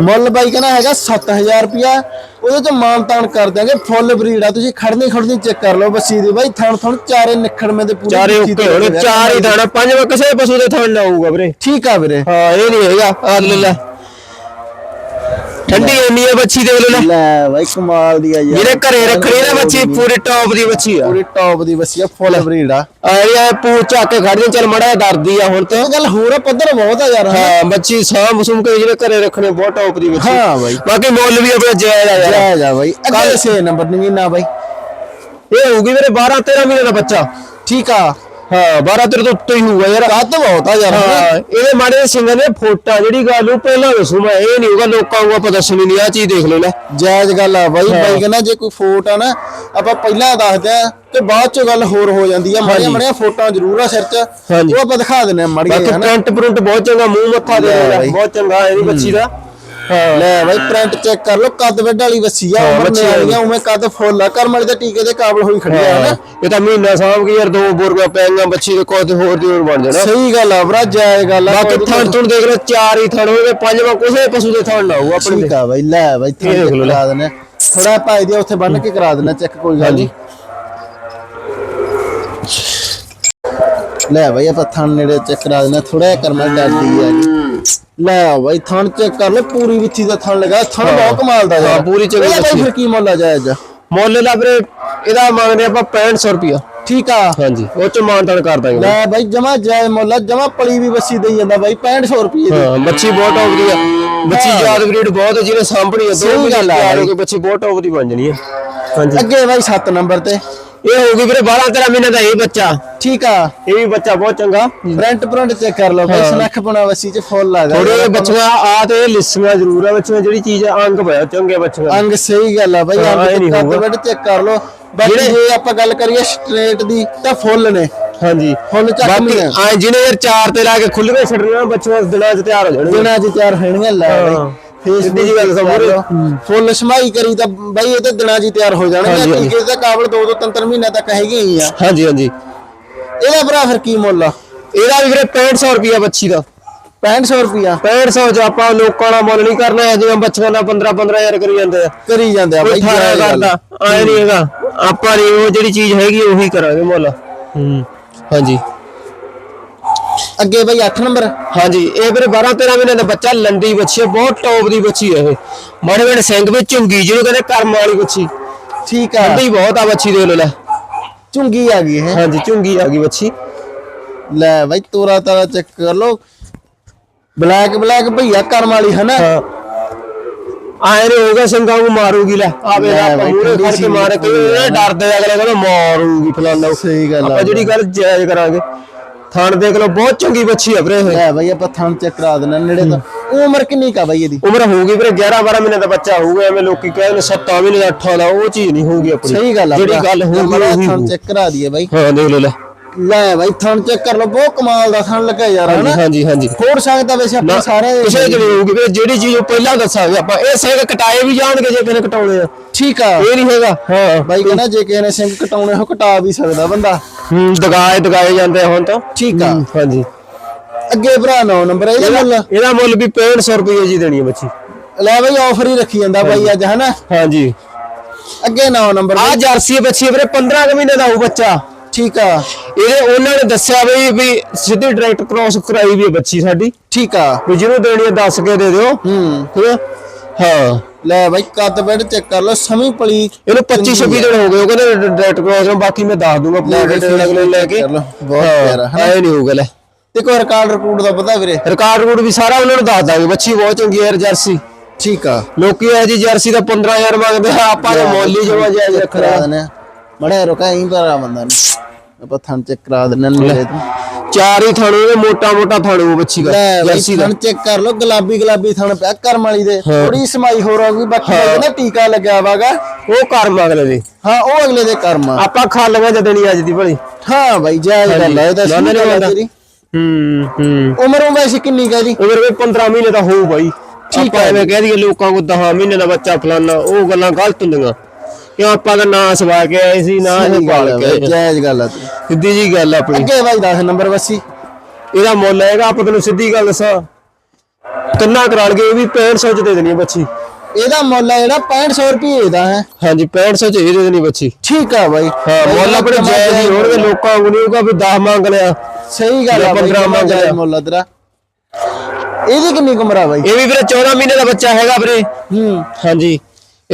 ਮੁੱਲ ਬਾਈ ਕਹਿੰਦਾ ਹੈਗਾ 7000 ਰੁਪਿਆ ਉਹਦੇ ਚ ਮਾਨਤਾਨ ਕਰ ਦਿਆਂਗੇ ਫੁੱਲ ਬਰੀਡ ਆ ਤੁਸੀਂ ਖੜਨੀ ਖੜਨੀ ਚੈੱਕ ਕਰ ਲਓ ਬੱਸੀ ਦੀ ਬਾਈ ਥਣ ਥਣ ਚਾਰੇ ਨਿਖੜਵੇਂ ਦੇ ਪੂਰੇ ਚਾਰੇ ਉੱਕੇ ਹੋਣੇ। ਚਾਰ ਹੀ ਦਾਣਾ ਪੰਜਵਾਂ ਕਿਸੇ ਪਸ਼ੂ ਦੇ ਥਣ ਨਾ ਆਊਗਾ ਵੀਰੇ। ਠੀਕ ਆ ਵੀਰੇ। ਹਾਂ ਇਹ ਨਹੀਂ ਹੈਗਾ ਆ ਲੈ ਲੈ। ਠੰਡੀ ਇੰਨੀ ਹੈ ਬੱਚੀ ਦੇ ਲੈ ਲੈ ਲੈ ਬਾਈ ਕਮਾਲ ਦੀ ਆ ਯਾਰ। ਜਿਹਨੇ ਘਰੇ ਰੱਖਣੀ ਨਾ ਬੱਚੀ ਪੂਰੀ ਟੌਪ ਦੀ ਬੱਚੀ ਆ। ਪੂਰੀ ਟੌਪ ਦੀ ਬੱਸੀ ਆ ਫੁੱਲ ਬਰੀਡ ਆ। ਆ ਇਹ ਪੂਛ ਚੱਕ ਕੇ ਖੜ ਜੇ ਚੱਲ ਮੜਾ ਡਰਦੀ ਆ ਹੁਣ ਤੇ। ਇਹ ਗੱਲ ਹੋਰ ਆ ਪੱਧਰ ਬਹੁਤ ਆ ਯਾਰ। ਹਾਂ ਬੱਚੀ ਸਾਂਭ ਮਸੂਮ ਕੇ ਜਿਹੜੇ ਘਰੇ ਰੱਖਣੇ ਬਹੁਤ ਟੌਪ ਦੀ ਬੱਚੀ। ਹਾਂ ਬਾਈ। ਬਾਕੀ ਮੁੱਲ ਵੀ ਆਪਣਾ ਜਾਇਜ਼ ਆ ਯਾਰ। ਜਾਇਜ਼ ਆ ਬਾਈ। ਅੱਗੇ ਸੇ ਨੰਬਰ ਨਗੀਨਾ ਬਾਈ। ਇਹ ਹੋਊਗੀ ਵੀਰੇ 12 13 ਮਹੀਨੇ ਦਾ ਬੱਚਾ। ਠੀਕ ਆ। ਹਾਂ 12 13 ਤੋਂ ਉੱਤੇ ਹੀ ਹੋਊਗਾ ਯਾਰ ਕੱਦ ਬਹੁਤ ਆ ਯਾਰ। ਹਾਂ ਇਹਦੇ ਮਾੜੇ ਸਿੰਘਾਂ ਨੇ ਫੋਟਾ ਜਿਹੜੀ ਗੱਲ ਉਹ ਪਹਿਲਾਂ ਦੱਸੂ ਮੈਂ ਇਹ ਨਹੀਂ ਹੋਊਗਾ ਲੋਕਾਂ ਨੂੰ ਆਪਾਂ ਦੱਸਣੀ ਨਹੀਂ ਆ ਚੀਜ਼ ਦੇਖ ਲਓ ਲੈ ਜਾਇਜ਼ ਗੱਲ ਆ ਬਾਈ ਬਾਈ ਕਹਿੰਦਾ ਜੇ ਕੋਈ ਫੋਟ ਆ ਨਾ ਆਪਾਂ ਪਹਿਲਾਂ ਦੱਸਦੇ ਆ ਤੇ ਬਾਅਦ ਚ ਗੱਲ ਹੋਰ ਹੋ ਜਾਂਦੀ ਆ ਮਾੜੀਆਂ ਹਾਂਜੀ। ਮਾੜੀਆਂ ਫੋਟਾਂ ਜ਼ਰੂਰ ਆ ਸਿਰ 'ਚ। ਉਹ ਆਪਾਂ ਦਿਖਾ ਦਿੰਨੇ ਆ ਮਾੜੀਆਂ ਬਾਕੀ ਪ੍ਰਿੰਟ ਪ੍ਰਿੰਟ ਬਹੁਤ ਚੰਗਾ ਮੂੰਹ ਮੱਥਾ ਦੇ ਲੈ ਲੈ। ਬਹੁਤ ਚੰਗਾ ਇਹਦੀ ਬੱਚੀ ਦਾ ਲੈ ਬਾਈ ਪ੍ਰਿੰਟ ਚੈੱਕ ਕਰ ਲਓ ਕੱਦ ਵੱਡ ਵਾਲੀ ਵੱਸੀ ਆ ਉਮਰ ਵੱਛੀ ਨਿਆਣੀਆਂ ਉਵੇਂ ਕੱਦ ਫੁੱਲ ਆ ਕਰਮ ਵਾਲੀ ਦੇ ਟੀਕੇ ਦੇ ਕਾਬਲ ਹੋਈ ਖੜੀ ਆ ਇਹ ਤਾਂ ਮਹੀਨਾ ਸਾਂਭ ਕੇ ਯਾਰ ਦੋ ਬੋਰੀਆਂ ਪੈਂਗਾ ਬੱਚੀ ਦੇ ਕੋਲ ਤੇ ਹੋਰ ਦੀ ਹੋਰ ਬਣ ਜਾਣਾ। ਸਹੀ ਗੱਲ ਆ ਭਰਾ ਜਾਇਜ਼ ਗੱਲ ਆ ਬਾਕੀ ਥਣ ਥਣ ਦੇਖ ਲਓ ਚਾਰ ਹੀ ਥਣ ਹੋਵੇ ਪੰਜਵਾਂ ਕਿਸੇ ਪਸ਼ੂ ਦੇ ਥਣ ਨਾ ਹੋਊ ਆਪਣੇ ਠੀਕ ਆ ਬਾਈ ਲੈ ਬਾਈ ਲਓ ਲੈ। ਦਿੰਨੇ ਥੋੜਾ ਭਾਈ ਦੇ ਉੱਥੇ ਬੰਨ ਕੇ ਕਰਾ ਦਿੰਨੇ ਚੈੱਕ ਕੋਈ ਗੱਲ ਨਹੀਂ। ਲੈ ਬਾਈ ਆਪਾਂ ਥਣ ਨੇੜੇ ਚੈੱਕ ਕਰਾ ਦਿੰਨੇ ਥੋੜਾ ਜਿਹਾ ਕਰਮਾ ਡਰਦੀ ਆ। ਲੈ ਬਾਈ ਥਣ ਚੈੱਕ ਕਰ ਲੈ ਪੂਰੀ ਵਿੱਚੀ ਦਾ ਥਣ ਲਗਾ ਥਣ ਬਹੁਤ ਕਮਾਲ ਦਾ ਯਾਰ। ਪੂਰੀ ਚੰਗੀ ਇਹਦਾ ਬਾਈ। ਫਿਰ ਕੀ ਮੁੱਲ ਆ ਜਾਇਜ਼ ਮੁੱਲ ਦਾ ਵੀਰੇ ਇਹਦਾ ਮੰਗਦੇ ਆਪਾਂ 6500 ਰੁਪਿਆ ਠੀਕ ਆ। ਹਾਂਜੀ ਉਹ ਚ ਮਾਨਤਾਨ ਕਰ ਦਾਂਗੇ। ਲੈ ਬਾਈ ਜਮਾ ਜਾਇਜ਼ ਮੁੱਲ ਆ ਜਮਾ ਪਲੀ ਵੀ ਵੱਸੀ ਦੇਈ ਜਾਂਦਾ ਬਾਈ 6500 ਰੁਪਏ ਦੀ। ਹਾਂ ਬੱਚੀ ਬਹੁਤ ਟੌਪ ਦੀ ਆ ਬੱਚੀ। ਯਾਦ ਬਰੀਡ ਬਹੁਤ ਜਿਹਨੇ ਸਾਂਭਣੀ ਆ ਦੋ ਗੱਲ ਆ। ਕੇ ਬੱਚੀ ਬਹੁਤ ਟੌਪ ਦੀ ਬਣ ਜਾਣੀ ਹੈ ਹਾਂਜੀ। ਅੱਗੇ ਬਾਈ 7 ਨੰਬਰ ਤੇ। ਇਹ ਹੋਊਗੀ ਵੀਰੇ 12 13 ਮਹੀਨੇ ਦਾ ਇਹ ਬੱਚਾ। ਠੀਕ ਆ। ਇਹ ਵੀ ਬੱਚਾ ਬਹੁਤ ਚੰਗਾ। ਪ੍ਰਿੰਟ ਪ੍ਰਿੰਟ ਚੈੱਕ ਕਰ ਲਓ ਬਾਈ ਹਾਂ। ਸਨੱਖ ਪਣਾ ਵੱਸੀ ਚ ਫੁੱਲ ਲੱਗਦਾ ਥੋੜੇ। ਬੱਚੀਆਂ ਆ ਤੇ ਲਿਸੀਆਂ ਜ਼ਰੂਰ ਆ ਬੱਚੀਆਂ ਜਿਹੜੀ ਚੀਜ਼ ਆ, ਅੰਗ ਪਿਆ ਚੰਗੇ ਬੱਚੀਆਂ ਅੰਗ ਸਹੀ ਗੱਲ ਆ ਬਾਈ ਅੰਗ। ਵੱਡ ਚੈੱਕ ਕਰ ਲਓ। ਬਾਕੀ ਜੇ ਆਪਾਂ ਗੱਲ ਕਰੀਏ ਸਟ੍ਰੇਟ ਦੀ ਤਾਂ ਫੁੱਲ ਨੇ। ਹਾਂਜੀ। ਫੁੱਲ ਚੱਕ ਮੀਆਂ ਆ ਜਿਹਨੇ ਯਾਰ ਚਾਰ ਤੇ ਲਾ ਕੇ ਖੁੱਲਵੇਂ ਛੱਡਣੀਆਂ ਬੱਚੀਆਂ ਦਿਨਾਂ 'ਚ ਤਿਆਰ ਹੋ ਜਾਣਗੀਆਂ ਦਿਨਾਂ ਚ ਤਿਆਰ ਹੋਣਗੀਆਂ ਲੈ ਬਾਈ। ਸਿੱਧੀ ਜਿਹੀ ਗੱਲ ਸਮਝ ਫੁੱਲ ਸਮਾਈ ਕਰੀ ਤਾਂ ਬਾਈ ਇਹ ਤੇ ਦਿਨਾਂ ਹੀ ਤਿਆਰ ਹੋ ਜਾਣਗੇ। ਟੀਕੇ ਦਾ ਕਾਬਲ ਦੋ ਦੋ ਤਿੰਨ ਤਿੰਨ ਮਹੀਨੇ ਤੱਕ ਹੈਗੇ ਹੀ ਆ। ਹਾਂਜੀ ਹਾਂਜੀ। ਇਹਦਾ ਭਰਾ ਫਿਰ ਕੀ ਮੁੱਲ ਆ? ਇਹਦਾ ਵੀ ਵੀਰੇ 6500 ਰੁਪਿਆ ਬੱਚੀ ਦਾ। 6500 ਰੁਪਿਆ 6500 ਚ ਆਪਾਂ ਲੋਕਾਂ ਦਾ ਮੁੱਲ ਨਹੀਂ ਕਰਨਾ ਹੈ ਜਿਵੇਂ ਬੱਚਿਆਂ ਦਾ 15 15000 ਕਰੀ ਜਾਂਦੇ ਆ। ਕਰੀ ਜਾਂਦੇ ਆ ਬਾਈ। ਕਰਦਾ ਆਏ ਨਹੀਂ ਹੈਗਾ। ਆਪਾਂ ਨਹੀਂ ਉਹ ਜਿਹੜੀ ਚੀਜ਼ ਹੈਗੀ ਉਹੀ ਕਰਾਂਗੇ ਮੁੱਲ। ਹੂੰ। ਹਾਂਜੀ। ਅੱਗੇ ਬਾਈ 8 ਨੰਬਰ। ਹਾਂਜੀ ਇਹ ਵੀਰੇ 12 13 ਮਹੀਨੇ ਦਾ ਬੱਚਾ ਲੰਡੀ ਬੱਚੀ ਹੈ ਬਹੁਤ ਟੌਪ ਦੀ ਬੱਚੀ ਹੈ ਇਹ। ਮਾੜੇ ਮਾੜੇ ਸਿੰਘ ਵਿੱਚ ਝੁੰਗੀ ਜਿਹਨੂੰ ਕਹਿੰਦੇ ਕਰਮ ਵਾਲੀ ਬੱਚੀ। ਠੀਕ ਆ। ਲੰਡੀ ਬਹੁਤ ਆ ਬੱਚੀ ਦੇ ਲੈ। ਝੁੰਗੀ ਆ ਗਈ ਹੈ ਹਾਂਜੀ ਝੁੰਗੀ ਆ ਗਈ ਬੱਚੀ। ਲੈ ਬਾਈ ਤੋਰਾ ਤਾਰਾ ਚੈੱਕ ਕਰ ਲਓ। ਬਲੈਕ ਬਲੈਕ ਭਈਆ ਕਰਮ ਵਾਲੀ ਹੈ ਨਾ ਹਾਂ। ਆਏ ਨੇ ਹੋਗਾ ਸਿੰਘਾਂ ਨੂੰ ਮਾਰੂਗੀ ਲੈ। ਆਵੇ ਲੈ ਆਪਾਂ ਮੂਹਰੇ ਖੜ ਕੇ ਮਾਰੇ ਡਰਦੇ ਅਗਲੇ ਕਹਿੰਦਾ ਮਾਰੂਗੀ ਫਲਾਣਾ ਸਹੀ ਗੱਲ ਆ ਆਪਾਂ ਜਿਹੜੀ ਗੱਲ ਜਾਇਜ਼ ਕਰਾਂਗੇ। ਥਾਣ ਦੇਖ ਲਓ ਬਹੁਤ ਚੰਗੀ ਬੱਚੀ ਆ ਵੀਰੇ ਇਹ। ਲੈ ਬਾਈ ਆਪਾਂ ਥਣ ਚੈੱਕ ਕਰਾ ਦੇਣਾ ਨੇੜੇ ਤਾਂ। ਉਮਰ ਕਿੰਨੀ ਕਾ ਬਾਈ ਇਹਦੀ? ਉਮਰ ਹੋਊਗੀ ਵੀਰੇ 11 12 ਮਹੀਨੇ ਦਾ ਬੱਚਾ ਹੋਊਗਾ ਐਵੇਂ ਲੋਕੀ ਕਹਿੰਦੇ 7 ਮਹੀਨੇ ਦਾ 8 ਦਾ ਉਹ ਚੀਜ਼ ਨਹੀਂ ਹੋਊਗੀ ਆਪਣੀ। ਸਹੀ ਗੱਲ ਆ ਜਿਹੜੀ। ਗੱਲ ਹੋਊਗੀ ਉਹੀ ਥਣ ਹੋਊ। ਚੈੱਕ ਕਰਾ ਦਈਏ ਬਾਈ। ਹਾਂ ਦੇਖ ਲਓ ਲੈ। ਲੈ ਬਾਈ ਥਣ ਚੈੱਕ ਕਰ ਲਓ ਬਹੁਤ ਕਮਾਲ ਦਾ ਥਣ ਲੱਗਾ ਯਾਰ ਹਾਂਜੀ ਹਾਂਜੀ ਹਾਂਜੀ। ਹੋਰ ਸਕਦਾ ਵੈਸੇ ਆਪਾਂ ਸਾਰੇ ਕਿਸੇ ਚ ਨਹੀਂ ਹੋਊਗੀ ਵੀਰੇ ਜਿਹੜੀ ਚੀਜ਼ ਉਹ ਪਹਿਲਾਂ ਦੱਸਾਂਗੇ ਆਪਾਂ। ਇਹ ਸਿੰਘ ਕਟਾਏ ਵੀ ਜਾਣਗੇ ਜੇ ਕਿਸੇ ਨੇ ਕਟਾਉਣੇ ਆ। ਠੀਕ ਆ। ਇਹ ਨਹੀਂ ਹੈਗਾ। ਹਾਂ ਬਾਈ ਕਹਿੰਦਾ ਜੇ ਕਿਸੇ ਨੇ ਸਿੰਘ ਕਟਾਉਣੇ ਹੋ ਕਟਾ ਵੀ ਸਕਦਾ ਬੰਦਾ। ਹੂੰ ਦਗਾਏ ਦਗਾਏ ਜਾਂਦੇ ਹੁਣ ਤਾਂ। ਠੀਕ ਆ। ਹੂੰ, ਹਾਂਜੀ। ਅੱਗੇ ਭਰਾ 9 ਨੰਬਰ ਇਹਦਾ ਮੁੱਲ? ਇਹਦਾ ਮੁੱਲ ਵੀ 6500 ਰੁਪਏ ਜੀ ਦੇਣੀ ਹੈ ਬੱਚੀ। ਲੈ ਬਾਈ ਆਫਰ ਹੀ ਰੱਖੀ ਜਾਂਦਾ ਬਾਈ ਅੱਜ ਹਨਾ? ਹਾਂਜੀ। ਅੱਗੇ 9 ਨੰਬਰ ਆ ਜਰਸੀ ਬੱਚੀ ਹੈ ਵੀਰੇ 15 ਕੁ ਮਹੀਨੇ ਦਾ ਹੋਊ ਬੱਚਾ। ਠੀਕ ਆ। ਇਹਦੇ ਉਹਨਾਂ ਨੇ ਦੱਸਿਆ ਵੀ ਵੀ ਸਿੱਧੀ ਡਾਇਰੈਕਟ ਕ੍ਰਾਸ ਕਰਾਈ ਵੀ ਬੱਚੀ ਸਾਡੀ। ਠੀਕ ਆ। ਵੀ ਜਿਹਨੂੰ ਦੇਣੀ ਹੈ ਦੱਸ ਕੇ ਦੇ ਦਿਓ। ਹੂੰ। ਠੀਕ ਹੈ ਹਾਂ। ਲੈ ਬਾਈ ਕੱਦ ਬੈਡ ਚੈੱਕ ਕਰ ਲਓ ਸਮੀ ਪਲੀ। ਇਹਨੂੰ 25 26 ਦਿਨ ਹੋ ਗਏ ਉਹ ਕਹਿੰਦੇ ਡਾਇਰੈਕਟ ਕ੍ਰਾਸ ਨੂੰ ਬਾਕੀ ਮੈਂ ਦੱਸ ਦੂੰਗਾ ਲੈ ਬਈ, ਅਗਲੇ ਨੂੰ ਲੈ ਕੇ। ਕਰ ਲਓ, ਬਹੁਤ ਪਿਆਰਾ, ਹਨਾ? ਐ ਨਹੀਂ ਹੋਊਗਾ ਲੈ। ਤੇ ਕੋਈ ਰਿਕਾਰਡ ਰਿਕੂਡ ਦਾ ਪਤਾ ਵੀਰੇ। ਰਿਕਾਰਡ ਰੂਡ ਵੀ ਸਾਰਾ ਉਹਨਾਂ ਨੂੰ ਦੱਸ ਦਾਂਗੇ ਬੱਚੀ ਬਹੁਤ ਚੰਗੀ ਹੈ ਜਰਸੀ। ਠੀਕ ਆ। ਲੋਕੀ ਇਹ ਜੀ ਜਰਸੀ ਦਾ 15000 ਮੰਗਦੇ ਆ ਆਪਾਂ ਤਾਂ ਮੁੱਲ ਹੀ ਜਮਾ ਜਾਇਜ਼ ਕਰਾ ਰੱਖਣਾ। ਆ ਮੜੇ ਰੁਕਾ ਹੀ ਪਰ ਬੰਦਾ ਨੂੰ। ਆਪਾਂ ਥਣ ਚੈੱਕ ਕਰਾ ਦਿੰਦੇ ਨੇ ਨੇੜੇ ਤੋਂ। ਚਾਰ ਹੀ ਥਾਣੂ ਨੇ ਮੋਟਾ ਮੋਟਾ ਥਾਣੂ ਬੱਚੀ ਦਾ ਜਰਸੀ ਦਾ। ਥਣ ਚੈੱਕ ਕਰ ਲੋ ਗੁਲਾਬੀ ਗੁਲਾਬੀ ਥਣ ਪਿਆ ਕਰਮ ਵਾਲੀ ਦੇ। ਥੋੜੀ ਸਮਾਈ ਹੋ ਰਹੀ ਬਾਕੀ ਇਹਦਾ ਟੀਕਾ ਲੱਗਿਆ ਵਾਗਾ ਉਹ ਕਰ ਮਗਲੇ ਦੇ। ਹਾਂ ਉਹ ਅਗਲੇ ਦੇ ਕਰਮ ਆਪਾਂ ਖਾ ਲਵਾਂ ਜਦਣੀ ਅੱਜ ਦੀ ਭਲੀ। ਹਾਂ ਬਾਈ ਜਾਇਜ਼ ਗੱਲ ਹੈ ਇਹਦਾ। ਤੇਰੀ। ਹੂੰ ਹੂੰ। ਉਮਰ ਉਹ ਵੈਸੇ ਕਿੰਨੀ ਕਾ ਜੀ ਉਮਰ ਵੀ 15 ਮਹੀਨੇ ਦਾ ਹੋਊ ਬਾਈ। ਠੀਕ ਹੈ ਐਵੇਂ ਕਹਿ ਦਈਏ ਲੋਕਾਂ ਕੋ 10 ਮਹੀਨੇ ਦਾ ਬੱਚਾ ਫਲਾਨਾ ਉਹ ਗੱਲਾਂ ਗਲਤ ਹੁੰਦੀਆਂ। ਕਿਉਂ ਆਪਾਂ ਦਾ ਨਾਂ ਸਵਾ ਕੇ ਆਏ ਸੀ ਨਾ ਗੱਲ ਪਾਲ ਕੇ ਜਾਇਜ਼ ਗੱਲ ਆ। ਸਿੱਧੀ ਜੀ ਗੱਲ ਆ ਆਪਣੀ। ਅੱਗੇ ਬਾਈ 10 ਨੰਬਰ ਵਸੀ ਇਹਦਾ ਮੁੱਲ ਹੈਗਾ ਆਪਾਂ ਤੈਨੂੰ ਸਿੱਧੀ ਗੱਲ ਦੱਸਾਂ। ਤਿੰਨਾਂ ਕਰਾਲ ਗਏ ਇਹ ਵੀ 6500 ਚ ਦੇ ਦੇਣੀ ਬੱਚੀ। ਇਹਦਾ ਮੁੱਲ ਆ ਜਿਹੜਾ 6500 ਰੁਪਏ ਦਾ ਹੈ। ਹਾਂਜੀ 6500 ਚ ਇਹ ਦੇ ਦੇਣੀ ਬੱਚੀ। ਠੀਕ ਆ ਬਾਈ। ਹਾਂ ਮੁੱਲ ਆਪਣੇ ਜਾਇਜ਼ ਹੀ ਹੋਣਗੇ ਲੋਕਾਂ ਨੂੰ ਨਹੀਂ ਹੋਊਗਾ ਵੀ 10 ਮੰਗ ਲਿਆ। ਸਹੀ ਗੱਲ ਆ ਜਾਂ 15 15 ਮੰਗ ਲਿਆ। ਮੁੱਲ ਆ ਤੇਰਾ। ਇਹਦੀ ਕਿੰਨੀ ਕੁ ਉਮਰ ਆ ਬਾਈ? ਇਹ ਵੀ ਵੀਰੇ 14 ਮਹੀਨੇ ਦਾ ਬੱਚਾ ਹੈਗਾ ਵੀਰੇ। ਹੂੰ। ਹਾਂਜੀ।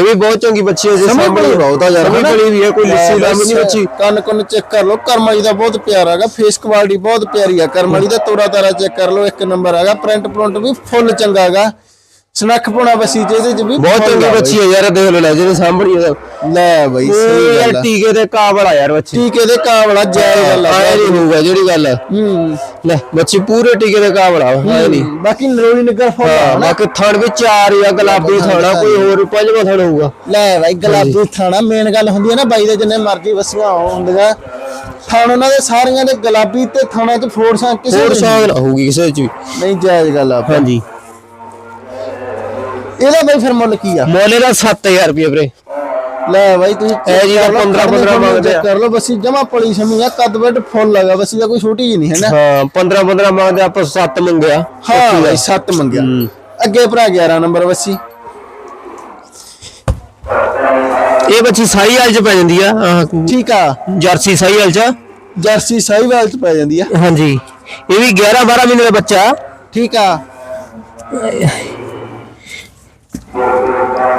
ਇਹ ਵੀ ਬਹੁਤ ਚੰਗੀ ਬੱਚੀ ਹੈ ਜੇ ਸਮਝ ਬੜੀ ਬਹੁਤ ਆ ਯਾਰ? ਬੜੀ ਵੀ ਹੈ ਕੋਈ ਲਿੱਸੀ ਲੰਮ ਨਹੀਂ ਬੱਚੀ ਕੰਨ ਕੰਨ ਚੈੱਕ ਕਰ ਲਓ ਕਰਮਾਲੀ ਦਾ ਬਹੁਤ ਪਿਆਰਾ ਹੈਗਾ ਫੇਸ ਕੁਆਲਿਟੀ ਬਹੁਤ ਪਿਆਰੀ ਆ ਕਰਮਾਲੀ ਦਾ ਤੋਰਾ ਤਾਰਾ ਚੈੱਕ ਕਰ ਲਓ ਇੱਕ ਨੰਬਰ ਹੈਗਾ ਪ੍ਰਿੰਟ ਪ੍ਰਿੰਟ ਵੀ ਫੁੱਲ ਚੰਗਾ ਹੈਗਾ ਸਨੱਖ ਪੁਣਾ ਬਸੀ ਚ ਇਹਦੇ ਚ ਵੀ ਬਹੁਤ ਚੰਗੀ ਬੱਚੀ ਹੈ ਯਾਰ ਦੇਖ ਲਓ ਲੈ ਜਿਹਨੇ ਸਾਂਭਣੀ ਹੈ। ਲੈ ਬਾਈ ਸਹੀ ਗੱਲ ਯਾਰ ਟੀਕੇ ਦੇ ਕਾਬਲ ਯਾਰ ਬੱਚੀ। ਟੀਕੇ ਦੇ ਕਾਬਲਾ ਜਾਇਜ਼ ਗੱਲ ਆ। ਆਏ ਨਹੀਂ ਹੋਊਗਾ ਜਿਹੜੀ ਗੱਲ ਹੈ। ਲੈ ਬੱਚੀ ਪੂਰੇ ਟੀਕੇ ਦੇ ਕਾਬਲ ਆ ਆਏ ਨਹੀਂ ਬਾਕੀ ਨਰੋਲੀ ਨਿੱਗਰ ਫੁੱਲ ਬਾਕੀ ਥਣ ਵੀ ਚਾਰ ਆ ਗੁਲਾਬੀ ਥਾਣਾ ਕੋਈ ਹੋਰ ਪੰਜਵਾਂ ਥਣ ਹੋਊਗਾ। ਲੈ ਬਾਈ ਗੁਲਾਬੀ ਥਾਣਾ ਮੇਨ ਗੱਲ ਹੁੰਦੀ ਹੈ ਨਾ ਬਾਈ ਦੇ ਜਿੰਨੇ ਮਰਜ਼ੀ ਵਸੀਆਂ ਹੁੰਦੀਆਂ। ਥਾਣ ਉਹਨਾਂ ਦੇ ਸਾਰੀਆਂ ਦੇ ਗੁਲਾਬੀ ਤੇ ਥਾਣਾ ਚ ਫੋਰਸਾਂ ਕਿਸੇ ਨਾ ਹੋਊਗੀ ਕਿਸੇ ਚ ਵੀ। ਨਹੀਂ ਜਾਇਜ਼ ਗੱਲ ਆ। ਹਾਂਜੀ। ਇਹਦਾ ਬਾਈ ਫਿਰ ਮੁੱਲ ਕੀ ਆ? ਮੋਲੇ ਦਾ 7000 ਰੁਪਏ ਵੀਰੇ। ਲੈ ਬਾਈ ਤੁਸੀਂ ਇਹ ਜੀ ਦਾ 15 15 ਮੰਗਦੇ ਆ। ਕਰ ਲਓ ਬਸੀ ਜਮਾ ਪਲੀ ਸਮੀ ਆ ਕੱਦ ਵੱਡ ਫੁੱਲ ਲਗਾ ਬਸੀ ਦਾ ਕੋਈ ਛੋਟੀ ਜੀ ਨਹੀਂ ਹੈ ਨਾ ਹਾਂ 15 15 ਮੰਗਦੇ ਆਪਾਂ 7 ਮੰਗਿਆ। ਹਾਂ ਬਾਈ 7 ਮੰਗਿਆ। ਅੱਗੇ ਭਰਾ 11 ਨੰਬਰ ਬਸੀ ਇਹ ਬੱਚੀ ਸਾਈ ਵਾਲ ਚ ਪੈ ਜਾਂਦੀ ਆ ਠੀਕ ਆ। ਜਰਸੀ ਸਾਈ ਵਾਲ ਚ। ਜਰਸੀ ਸਾਈਵਾਲ ਚ ਪੈ ਜਾਂਦੀ ਆ। ਹਾਂਜੀ। ਇਹ ਵੀ 11 12 ਮਹੀਨੇ ਦਾ ਬੱਚਾ। ਠੀਕ ਆ।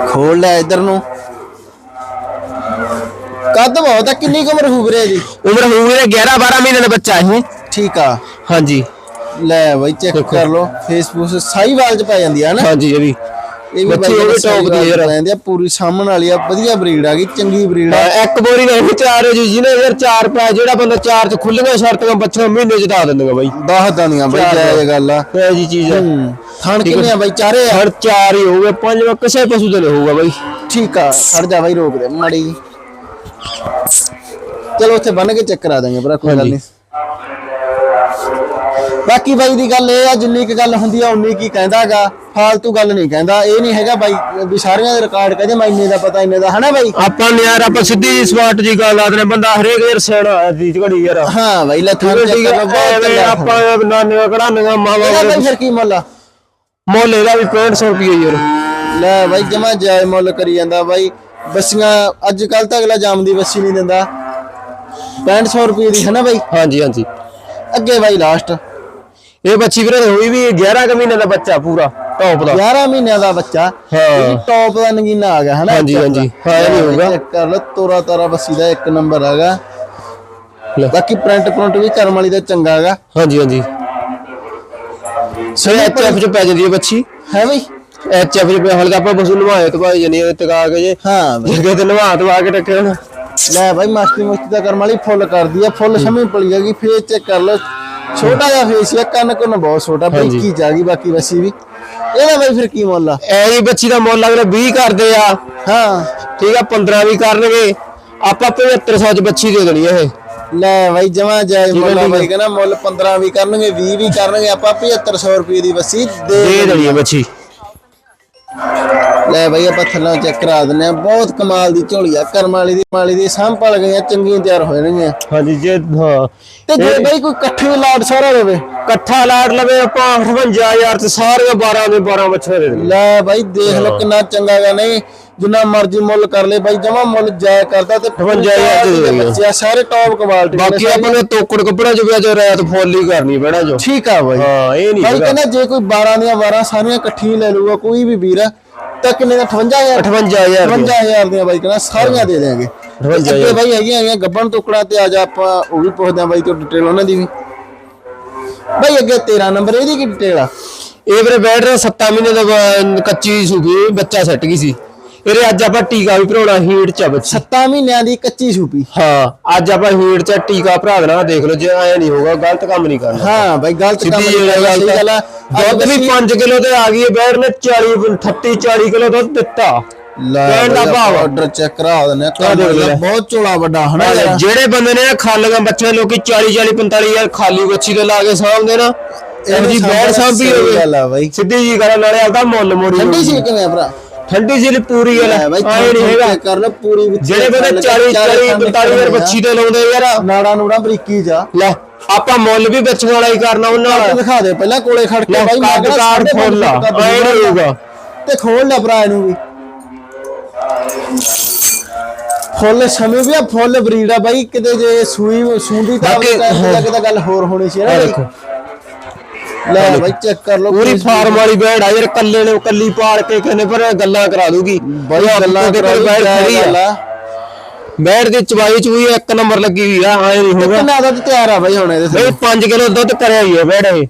ਖੋਲ ਲੈ ਇਧਰ ਨੂੰ। ਕੱਦ ਬਹੁਤ ਆ ਕਿੰਨੀ ਕੁ ਉਮਰ ਹੋ ਵੀਰੇ ਜੀ ਉਮਰ ਹੋਊ ਵੀਰੇ 11 12 ਮਹੀਨੇ ਦਾ ਬੱਚਾ ਇਹ। ਠੀਕ ਆ। ਹਾਂਜੀ। ਲੈ ਬਾਈ ਚੈੱਕ ਕਰ ਲਓ। ਫੇਸਬੁੱਕ ਸਾਈਵਾਲ ਚ ਪੈ ਜਾਂਦੀ ਆ ਨਾ ਹਾਂਜੀ ਇਹ ਵੀ। ਇਹ ਵੀ ਬੱਚੀ ਬਾਈ ਉਹ ਵੀ ਸਾਈਵਾਲ top ਦੀ ਯਾਰ। ਜਾਂਦੀ ਆ ਪੂਰੀ ਸਾਹਮਣ ਵਾਲੀ ਆ ਵਧੀਆ ਬਰੀਡ ਆ ਗਈ ਚੰਗੀ ਬਰੀਡ ਆ। ਹਾਂ, ਇੱਕ ਬੋਰੀ ਨਹੀਂ ਚਾਰ ਹੋ ਜੀ ਜਿਹਨੇ ਯਾਰ ਚਾਰ ਪੈ ਜਿਹੜਾ ਬੰਦਾ ਚਾਰ ਚ ਖੁੱਲੀਆਂ ਸ਼ਰਤਾਂ ਬੱਚਾ ਮਹੀਨੇ ਚ ਦਾ ਦਿੰਦਾ ਬਾਈ। ਦਸ ਦਾਨੀਆਂ ਬਾਈ ਚਾਰ ਜਾਇਜ਼ ਗੱਲ ਆ। ਇਹ ਜੀ ਚੀਜ਼ ਹੈ ਹੂੰ। ਥਣ ਕਿੰਨੇ ਆ ਬਾਈ ਚਾਰੇ ਆ। ਹਰ ਚਾਰ ਹੀ ਹੋਊਗਾ ਪੰਜਵਾਂ ਕਿਸੇ ਪਸ਼ੂ ਦੇ ਨਹੀਂ ਹੋਊਗਾ ਬਾਈ। ਠੀਕ ਆ ਖੜ ਜਾ ਬਾਈ ਰੋਕ ਦੇ ਮਾੜੀ ਚਲੋ ਉੱਥੇ ਬੰਨ ਕੇ ਚੈੱਕ ਕਰਾ ਦਾਂਗੇ ਭਰਾ ਕੋਈ ਗੱਲ ਹਾਂਜੀ। ਨਹੀਂ। ਬਾਕੀ ਬਾਈ ਦੀ ਗੱਲ ਇਹ ਆ ਜਿੰਨੀ ਕੁ ਗੱਲ ਹੁੰਦੀ ਆ ਉਨੀ ਕੀ ਕਹਿੰਦਾਗਾ। ਫਾਲਤੂ ਗੱਲ ਨਹੀਂ ਕਹਿੰਦਾ। ਇਹ ਨਹੀਂ ਹੈਗਾ ਬਾਈ ਵੀ ਸਾਰਿਆਂ ਦੇ ਰਿਕਾਰਡ ਕਹਦੇ ਮੈਂ ਇੰਨੇ ਦਾ ਪਤਾ ਇੰਨੇ ਦਾ ਹਨਾ ਬਾਈ? ਆਪਾਂ ਨੇ ਯਾਰ ਆਪਾਂ ਸਿੱਧੀ ਜੀ ਸਮਾਰਟ ਜੀ ਗੱਲ ਆਦਨੇ ਬੰਦਾ ਹਰੇਕ ਯਾਰ ਸਿਆਣਾ ਹੈ ਦੀ ਘੜੀ ਯਾਰ। ਹਾਂ ਬਾਈ ਲੈ ਥਾਂ ਚੈੱਕ ਠੀਕ ਕਰ ਹੈ ਬਹੁਤ ਐਵੇਂ ਚੰਗਾ। ਆਪਾਂ ਨਾਨੀਆਂ ਕਢਾਨੀਆਂ ਮਾਵਾ ਇਹਦਾ ਬਾਈ ਫਿਰ ਕੀ ਮੁੱਲ ਆ? ਮੁੱਲ ਇਹਦਾ ਵੀ 6500 ਰੁਪਏ ਯਾਰ। ਲੈ ਬਾਈ ਜਮਾ ਜਾਇ ਮੁੱਲ ਕਰੀ ਜਾਂਦਾ ਬਾਈ। ਬੱਸੀਆਂ ਅੱਜ ਕੱਲ ਤਾਂ ਅਗਲਾ ਜਾਮ ਦੀ ਬੱਸੀ ਨਹੀਂ ਦਿੰਦਾ। 6500 ਰੁਪਏ ਦੀ ਹੈ ਨਾ ਬਾਈ? ਹਾਂਜੀ ਹਾਂਜੀ। ਅੱਗੇ ਬਾਈ ਲਾਸਟ ਇਹ ਬੱਚੀ ਵੀਰੇ ਹੋਈ ਵੀ 11 ਕੁ ਮਹੀਨੇ ਦਾ ਬੱਚਾ ਪੂਰਾ ਟੌਪ ਦਾ। 11 ਮਹੀਨਿਆਂ ਦਾ ਬੱਚਾ। ਹਾਂ। ਟੌਪ ਦਾ ਨਗੀਨਾ ਆ ਗਿਆ ਹਨਾ ਹਾਂਜੀ, ਹਾਂਜੀ। ਹਾਂ, ਇਹ ਨਹੀਂ ਹੋਊਗਾ। ਚੈੱਕ ਕਰ ਲਓ ਤੋਰਾ ਤਾਰਾ ਬੱਸੀ ਦਾ ਇੱਕ ਨੰਬਰ ਹੈਗਾ। ਬਾਕੀ ਪ੍ਰਿੰਟ ਪ੍ਰਿੰਟ ਵੀ ਕਰਮ ਵਾਲੀ ਦਾ ਚੰਗਾ ਹੈਗਾ। ਹਾਂਜੀ ਹਾਂਜੀ। ਸੋ ਐਚ ਐਫ ਚ ਪੈ ਜਾਂਦੀ ਹੈ ਬੱਚੀ। ਹੈ ਬਈ। ਐਚ ਐਫ ਚ ਪੈ ਹਲਕਾ ਆਪਾਂ ਬਸੂ ਨਵਾਏ ਤੋਂ ਭਾਈ ਜਨੀ ਤਕਾ ਕੇ ਜੇ। ਹਾਂ ਬਈ। ਜੇ ਤੇ ਨਵਾ ਤਵਾ ਕੇ ਟੱਕੇ ਨਾ ਲੈ ਬਾਈ ਮਸਤੀ ਮਸਤੀ ਦਾ ਕਰਮ ਵਾਲੀ ਫੁੱਲ ਕਰਦੀ ਆ ਫੁੱਲ ਸਮੇਂ ਪਲੀ ਹੈਗੀ ਫੇਸ ਚੈੱਕ ਕਰ ਲਓ। ਛੋਟਾ ਜਿਹਾ ਫੇਸ ਹੈ ਕੰਨ ਕੁੰਨ ਬਹੁਤ ਛੋਟਾ ਹਾਂਜੀ। ਬਰੀਕੀ ਚ ਆ ਗਈ ਬਾਕੀ ਬੱਸੀ ਵੀ। ਇਹਦਾ ਬਾਈ ਫਿਰ ਕੀ ਮੁੱਲ ਆ? ਐ ਜੀ ਬੱਚੀ ਦਾ ਮੁੱਲ ਅਗਲੇ 20 ਕਰਦੇ ਆ। ਹਾਂ। ਠੀਕ ਆ 15 ਵੀ ਕਰਨਗੇ। ਆਪਾਂ 7500 ਚ ਬੱਚੀ ਦੇ ਦੇਣੀ ਇਹ। ਲੈ ਬਾਈ ਜਮਾ ਜਾਇ ਮੁੱਲ ਆ। ਬਾਈ ਕਹਿੰਦਾ ਮੁੱਲ 15 ਵੀ ਕਰਨਗੇ 20 ਵੀ ਕਰਨਗੇ ਆਪਾਂ 7500 ਰੁਪਏ ਦੀ ਬੱਸੀ ਦੇ ਦੇ ਦੇਣੀ ਹੈ ਬੱਚੀ ਲੈ ਬਾਈ ਆਪਾਂ ਥੱਲੋਂ ਚੈੱਕ ਕਰਾ ਦਿੰਨੇ ਆ ਬਹੁਤ ਕਮਾਲ ਦੀ ਝੋਲੀ ਆ। ਕਰਮ ਵਾਲੀ ਦੀ ਮਾਲੀ ਦੀ ਸੰਭਲ ਗਈਆਂ ਚੰਗੀਆਂ ਤਿਆਰ ਹੋ ਜਾਣਗੀਆਂ ਹਾਂਜੀ ਜੇ ਹਾਂ। ਤੇ ਜੇ ਬਾਈ ਕੋਈ ਇਕੱਠੀ ਲਾਟ ਸਾਰਾ ਲਵੇ ਇਕੱਠਾ ਲਾਟ ਲਵੇ ਆਪਾਂ 58000 ਤੇ ਸਾਰੀਆਂ 12 ਦੇ 12 ਬੱਚੇ ਦੇ ਦੇਣੀ ਲੈ ਬਾਈ ਦੇਖ ਲਓ ਕਿੰਨਾ ਚੰਗਾ ਗਾ ਨਹੀਂ? ਜਿੰਨਾ ਮਰਜ਼ੀ ਮੁੱਲ ਕਰ ਲੈ ਬਾਈ ਜਮਾ ਮੁੱਲ ਜਾਇ ਕਰਦਾ ਤੇ 55,000 ਦੇ ਦੇਣਗੇ। ਬੱਚੇ ਸਾਰੇ ਟੌਪ ਕੁਆਲਿਟੀ ਬਾਕੀ ਆਪਾਂ ਨੇ ਤੋਕੜ ਕੱਪੜਾ ਚ ਵੀ ਅੱਜ ਰਾਤ ਫੁੱਲ ਹੀ ਕਰਨੀ ਪੈਣਾ ਜੋ। ਠੀਕ ਆ ਬਾਈ। ਹਾਂ ਇਹ ਨਹੀਂ ਬਾਈ ਹੈਗਾ। ਕਹਿੰਦਾ ਜੇ ਕੋਈ 12 ਦੀਆਂ 12 ਸਾਰੀਆਂ ਇਕੱਠੀਆਂ ਲੈ ਲੂਗਾ ਕੋਈ ਵੀ ਵੀਰ ਤਾਂ ਕਿੰਨੇ ਦਾ? 58000 58000 ਦੀਆਂ। 58000 ਦੀਆਂ ਬਾਈ ਕਹਿੰਦਾ ਸਾਰੀਆਂ ਦੇ ਦੇਾਂਗੇ 58,000 ਅੱਗੇ ਬਾਈ ਹੈਗੀਆਂ ਹੈਗੀਆਂ ਗੱਬਣ ਟੁਕੜਾ ਤੇ ਆ ਜਾ ਆਪਾਂ ਉਹ ਵੀ ਪੁੱਛਦੇ ਆ ਬਾਈ ਤੋਂ ਡਿਟੇਲ ਉਹਨਾਂ ਦੀ ਵੀ। ਬਾਈ ਅੱਗੇ 13 ਨੰਬਰ ਇਹਦੀ ਕੀ ਡਿਟੇਲ ਆ? ਇਹ ਵੀਰੇ ਬੈਠ ਰਿਹਾ 7 ਮਹੀਨੇ ਦਾ ਬ- ਕੱਚੀ ਸੂਬੀ ਬੱਚਾ ਸੱਟ ਗਈ ਸੀ। ਇਹਦੇ ਅੱਜ ਆਪਾਂ ਟੀਕਾ ਵੀ ਭਰਾਉਣਾ ਹੀਟ ਚ ਆ ਬੱਚੀ। 7 ਮਹੀਨਿਆਂ ਦੀ ਕੱਚੀ ਸੂਪੀ ਹਾਂ ਅੱਜ ਆਪਾਂ ਹੀਟ ਚ ਟੀਕਾ ਭਰਾ ਦੇਣਾ ਦੇਖ ਲਓ ਜੇ ਐ ਨਹੀਂ ਹੋਗਾ ਗਲਤ ਕੰਮ ਨਹੀਂ ਕਰਨਾ। ਹਾਂ ਬਾਈ ਗਲਤ ਕੰਮ ਨਹੀਂ ਕਰਨਾ, ਸਹੀ ਗੱਲ ਦੁੱਧ ਵੀ 5 ਕਿਲੋ ਤੇ ਆ ਗਈ ਬੈਠ ਨੇ 40 38 40 ਕਿਲੋ ਦੁੱਧ ਦਿੱਤਾ। ਕਹਿਣ ਦਾ ਭਾਵ। ਆਰਡਰ ਚੈੱਕ ਕਰਾ ਦਿੰਦੇ ਆ। ਬਹੁਤ ਚੋਲਾ ਵੱਡਾ ਹਨਾ? ਜਿਹੜੇ ਬੰਦੇ ਨੇ ਖਾਲੀਆਂ ਬੱਚੇ ਲੋਕੀ 40 40 45 ਯਾਰ ਖਾਲੀ ਬੱਚੀ ਤੇ ਲਾ ਕੇ ਸਾਂਭਦੇ ਨਾ ਇਹ ਜੀ ਬੈਠ ਸਾਂਭੀ ਹੋਵੇ। ਸਿੱਧੀ ਜੀ ਗੱਲ ਨਾਲੇ ਆਪਦਾ ਮੁੱਲ ਮੋੜੀ ਠੰਡੀ। ਸੀ ਕਿਵੇਂ ਭਰਾ? ਠੰਡੀ ਸੀ ਪੂਰੀ ਗੱਲ ਲੈ ਬਾਈ ਆਏ ਨਹੀਂ ਹੈਗਾ। ਕਰ ਲੈ ਪੂਰੀ ਵਿੱਚ ਜਿਹੜੇ ਬੰਦੇ 40 40 45 ਯਾਰ ਬੱਚੀ ਤੇ ਲਾਉਂਦੇ ਯਾਰ। ਨਾੜਾ ਨੂੜਾ ਬਰੀਕੀ ਜਾ। ਲੈ ਆਪਾਂ ਮੁੱਲ ਵੀ ਬੱਚਿਆਂ ਵਾਲਾ ਹੀ ਕਰਨਾ ਉਹਨਾਂ ਵਾਲਾ ਦਿਖਾ ਦੇ ਪਹਿਲਾਂ ਕੋਲੇ ਖੜ ਕੇ ਲੈ, ਬਾਈ ਮੈਂ ਕੱਦ ਕਿਹੜਾ ਕਾਠ ਸਾਢੇ ਪੰਜ ਫੁੱਲ ਆ, ਫੁੱਟ ਦਾ ਐਂ ਨਹੀਂ ਹੋਊਗਾ। ਤੇ ਖੋਲ ਲੈ ਭਰਾ ਇਹਨੂੰ ਵੀ। ਫੁੱਲ ਸਮੇਂ ਵੀ ਆ ਫੁੱਲ ਬਰੀਡ ਆ ਬਾਈ ਕਿਤੇ ਜੇ ਸੂਈ ਸੂੰਦੀ ਤਾਂ ਕਿਤੇ ਗੱਲ ਹੋਰ ਹੋਣੀ ਸੀ ਨਾ। ਦੇਖੋ। ਲੈ ਬਾਈ ਚੈੱਕ ਕਰ ਲਓ ਪੂਰੀ ਫਾਰਮ ਵਾਲੀ ਬੈੜ ਆ ਯਾਰ ਕੱਲੇ ਨੇ ਕੱਲੀ ਪਾਲ ਕੇ ਕਹਿੰਦੇ ਪਰ ਗੱਲਾਂ ਕਰਾ ਦੂਗੀ। ਗੱਲਾਂ ਬੈੜ ਖੜੀ ਗੱਲ ਆ। ਆ ਬੈੜ ਦੀ ਚਵਾਈ ਚੂਈ ਇੱਕ ਨੰਬਰ ਲੱਗੀ ਹੋਈ ਆ ਐ ਨਹੀਂ ਹੋਗਾ ਕਿੰਨਾ ਦਾ ਤਿਆਰ ਆ ਬਾਈ ਹੁਣ ਇਹਦੇ ਬਈ 5 ਕਿਲੋ ਦੁੱਧ ਕਰਿਆ ਹੀ ਆ ਬੈੜ ਇਹ।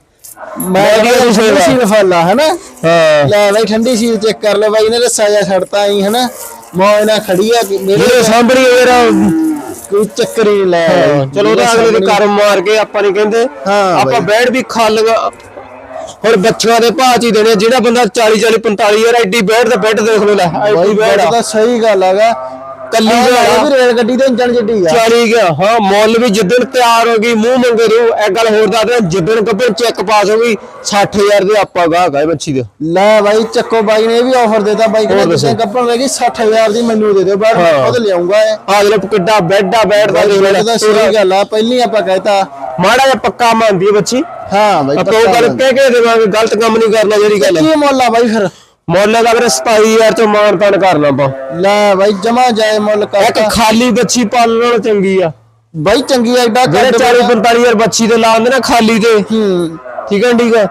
ਮੈਂ। ਠੰਡੀ ਸੀਲ ਫਾਲਾ ਹਨਾ? ਹਾਂ। ਲੈ ਬਾਈ ਠੰਡੀ ਸੀਲ ਚੈੱਕ ਕਰ ਲੈ ਬਾਈ ਨੇ ਰੱਸਾ ਜਿਹਾ ਛੱਡਤਾ ਆਈ ਹਨਾ? ਮੌਜ ਨਾਲ ਖੜੀ ਆ ਮੇਰੇ ਸਾਹਮਣੇ ਯਾਰ ਕੋਈ ਚੱਕਰ ਹੀ ਨਹੀਂ ਲੈ ਚਲੋ ਉਹਦਾ ਅਗਲੇ ਦੇ ਕਰਮ ਮਾਰ ਕੇ ਆਪਾਂ ਨਹੀਂ ਕਹਿੰਦੇ ਆਪਾਂ ਬੈੜ ਵੀ ਖਾਲੀਆਂ ਹੁਣ ਬੱਚਿਆਂ ਦੇ ਭਾਅ ਚ ਹੀ ਦੇਣੇ ਜਿਹੜਾ ਬੰਦਾ 40 40 45 ਯਾਰ ਐਡੀ ਬੈੜ ਦਾ ਬੈੱਡ ਦੇਖ ਲੈ ਬਾਈ ਐਡੀ ਬੈਠ ਤਾਂ ਸਹੀ ਗੱਲ ਹੈਗਾ। ਕੱਲੀ ਆਹ ਬੈੜ ਲੈ ਆ। ਵੀ ਰੇਲ ਗੱਡੀ ਦੇ ਇੰਜਣ ਜਿੱਡੀ ਆ। 40 ਗਿਆ। ਹਾਂ ਮੁੱਲ ਵੀ ਜਿੱਦਣ ਤਿਆਰ ਹੋ ਗਈ ਮੂੰਹ ਮੰਗੇ ਰੂ ਇਹ ਗੱਲ ਹੋਰ ਦੱਸਦੇ ਜਿੱਦਣ ਕੱਪੜ ਚੈੱਕ ਪਾਸ ਹੋ ਗਈ 60000 ਦੇ ਆਪਾਂ ਗਾਹ ਗਾਏ ਮੱਛੀ ਦੇ। ਲੈ ਬਾਈ ਚੱਕੋ ਬਾਈ ਨੇ ਇਹ ਵੀ ਆਫਰ ਦਿੱਤਾ ਬਾਈ ਕਹਿੰਦਾ ਦੱਸੋ। ਤੁਸੀਂ ਕੱਪਣ ਰਹੇਗੀ 60000 ਦੀ ਮੈਨੂੰ ਦੇ ਦਿਓ ਬਾਅਦ ਹਾਂ। ਉਹਦੇ ਲਿਆਉਂਗਾ ਇਹ। ਦੇਖ ਕਿੱਡਾ ਬੈੱਡ ਆ ਬੈਠ ਦਾ ਦੇਖ ਲੈ ਤਾਂ ਸਹੀ ਗੱਲ ਆ ਪਹਿਲੀ ਆਪਾਂ ਕਹਿਤਾ ਮਾੜਾ ਜਿਹਾ ਪੱਕਾ ਮੰਨਦੀ ਬੱਚੀ ਹਾਂ ਬਾਈ ਉਹ ਗੱਲ ਕਹਿ ਕੇ ਦੇਵਾਂਗੇ ਗਲਤ ਕੰਮ ਨਹੀਂ ਕਰਨਾ ਜਿਹੜੀ ਗੱਲ ਹੈ ਕੀ ਮੁੱਲ ਆ ਬਾਈ ਫਿਰ? ਮੁੱਲ ਦਾ ਵੀਰੇ 27000 ਚੋਂ ਮਾਨ ਤਾਨ ਕਰਨਾ ਆਪਾਂ। ਲੈ ਬਾਈ ਜਮਾ ਜਾਏ ਮੁੱਲ ਇੱਕ ਕਰਤਾ ਖਾਲੀ ਬੱਚੀ ਪਾਲਣ ਨਾਲੋਂ ਚੰਗੀ ਆ। ਬਾਈ ਚੰਗੀ ਐਡਾ ਜਿਹੜੇ 40 45000 ਬੱਚੀ ਤੇ ਲਾਉਂਦੇ ਨਾ ਖਾਲੀ ਤੇ ਹੂੰ। ਠੀਕ ਹੈ ਠੀਕ ਹੈ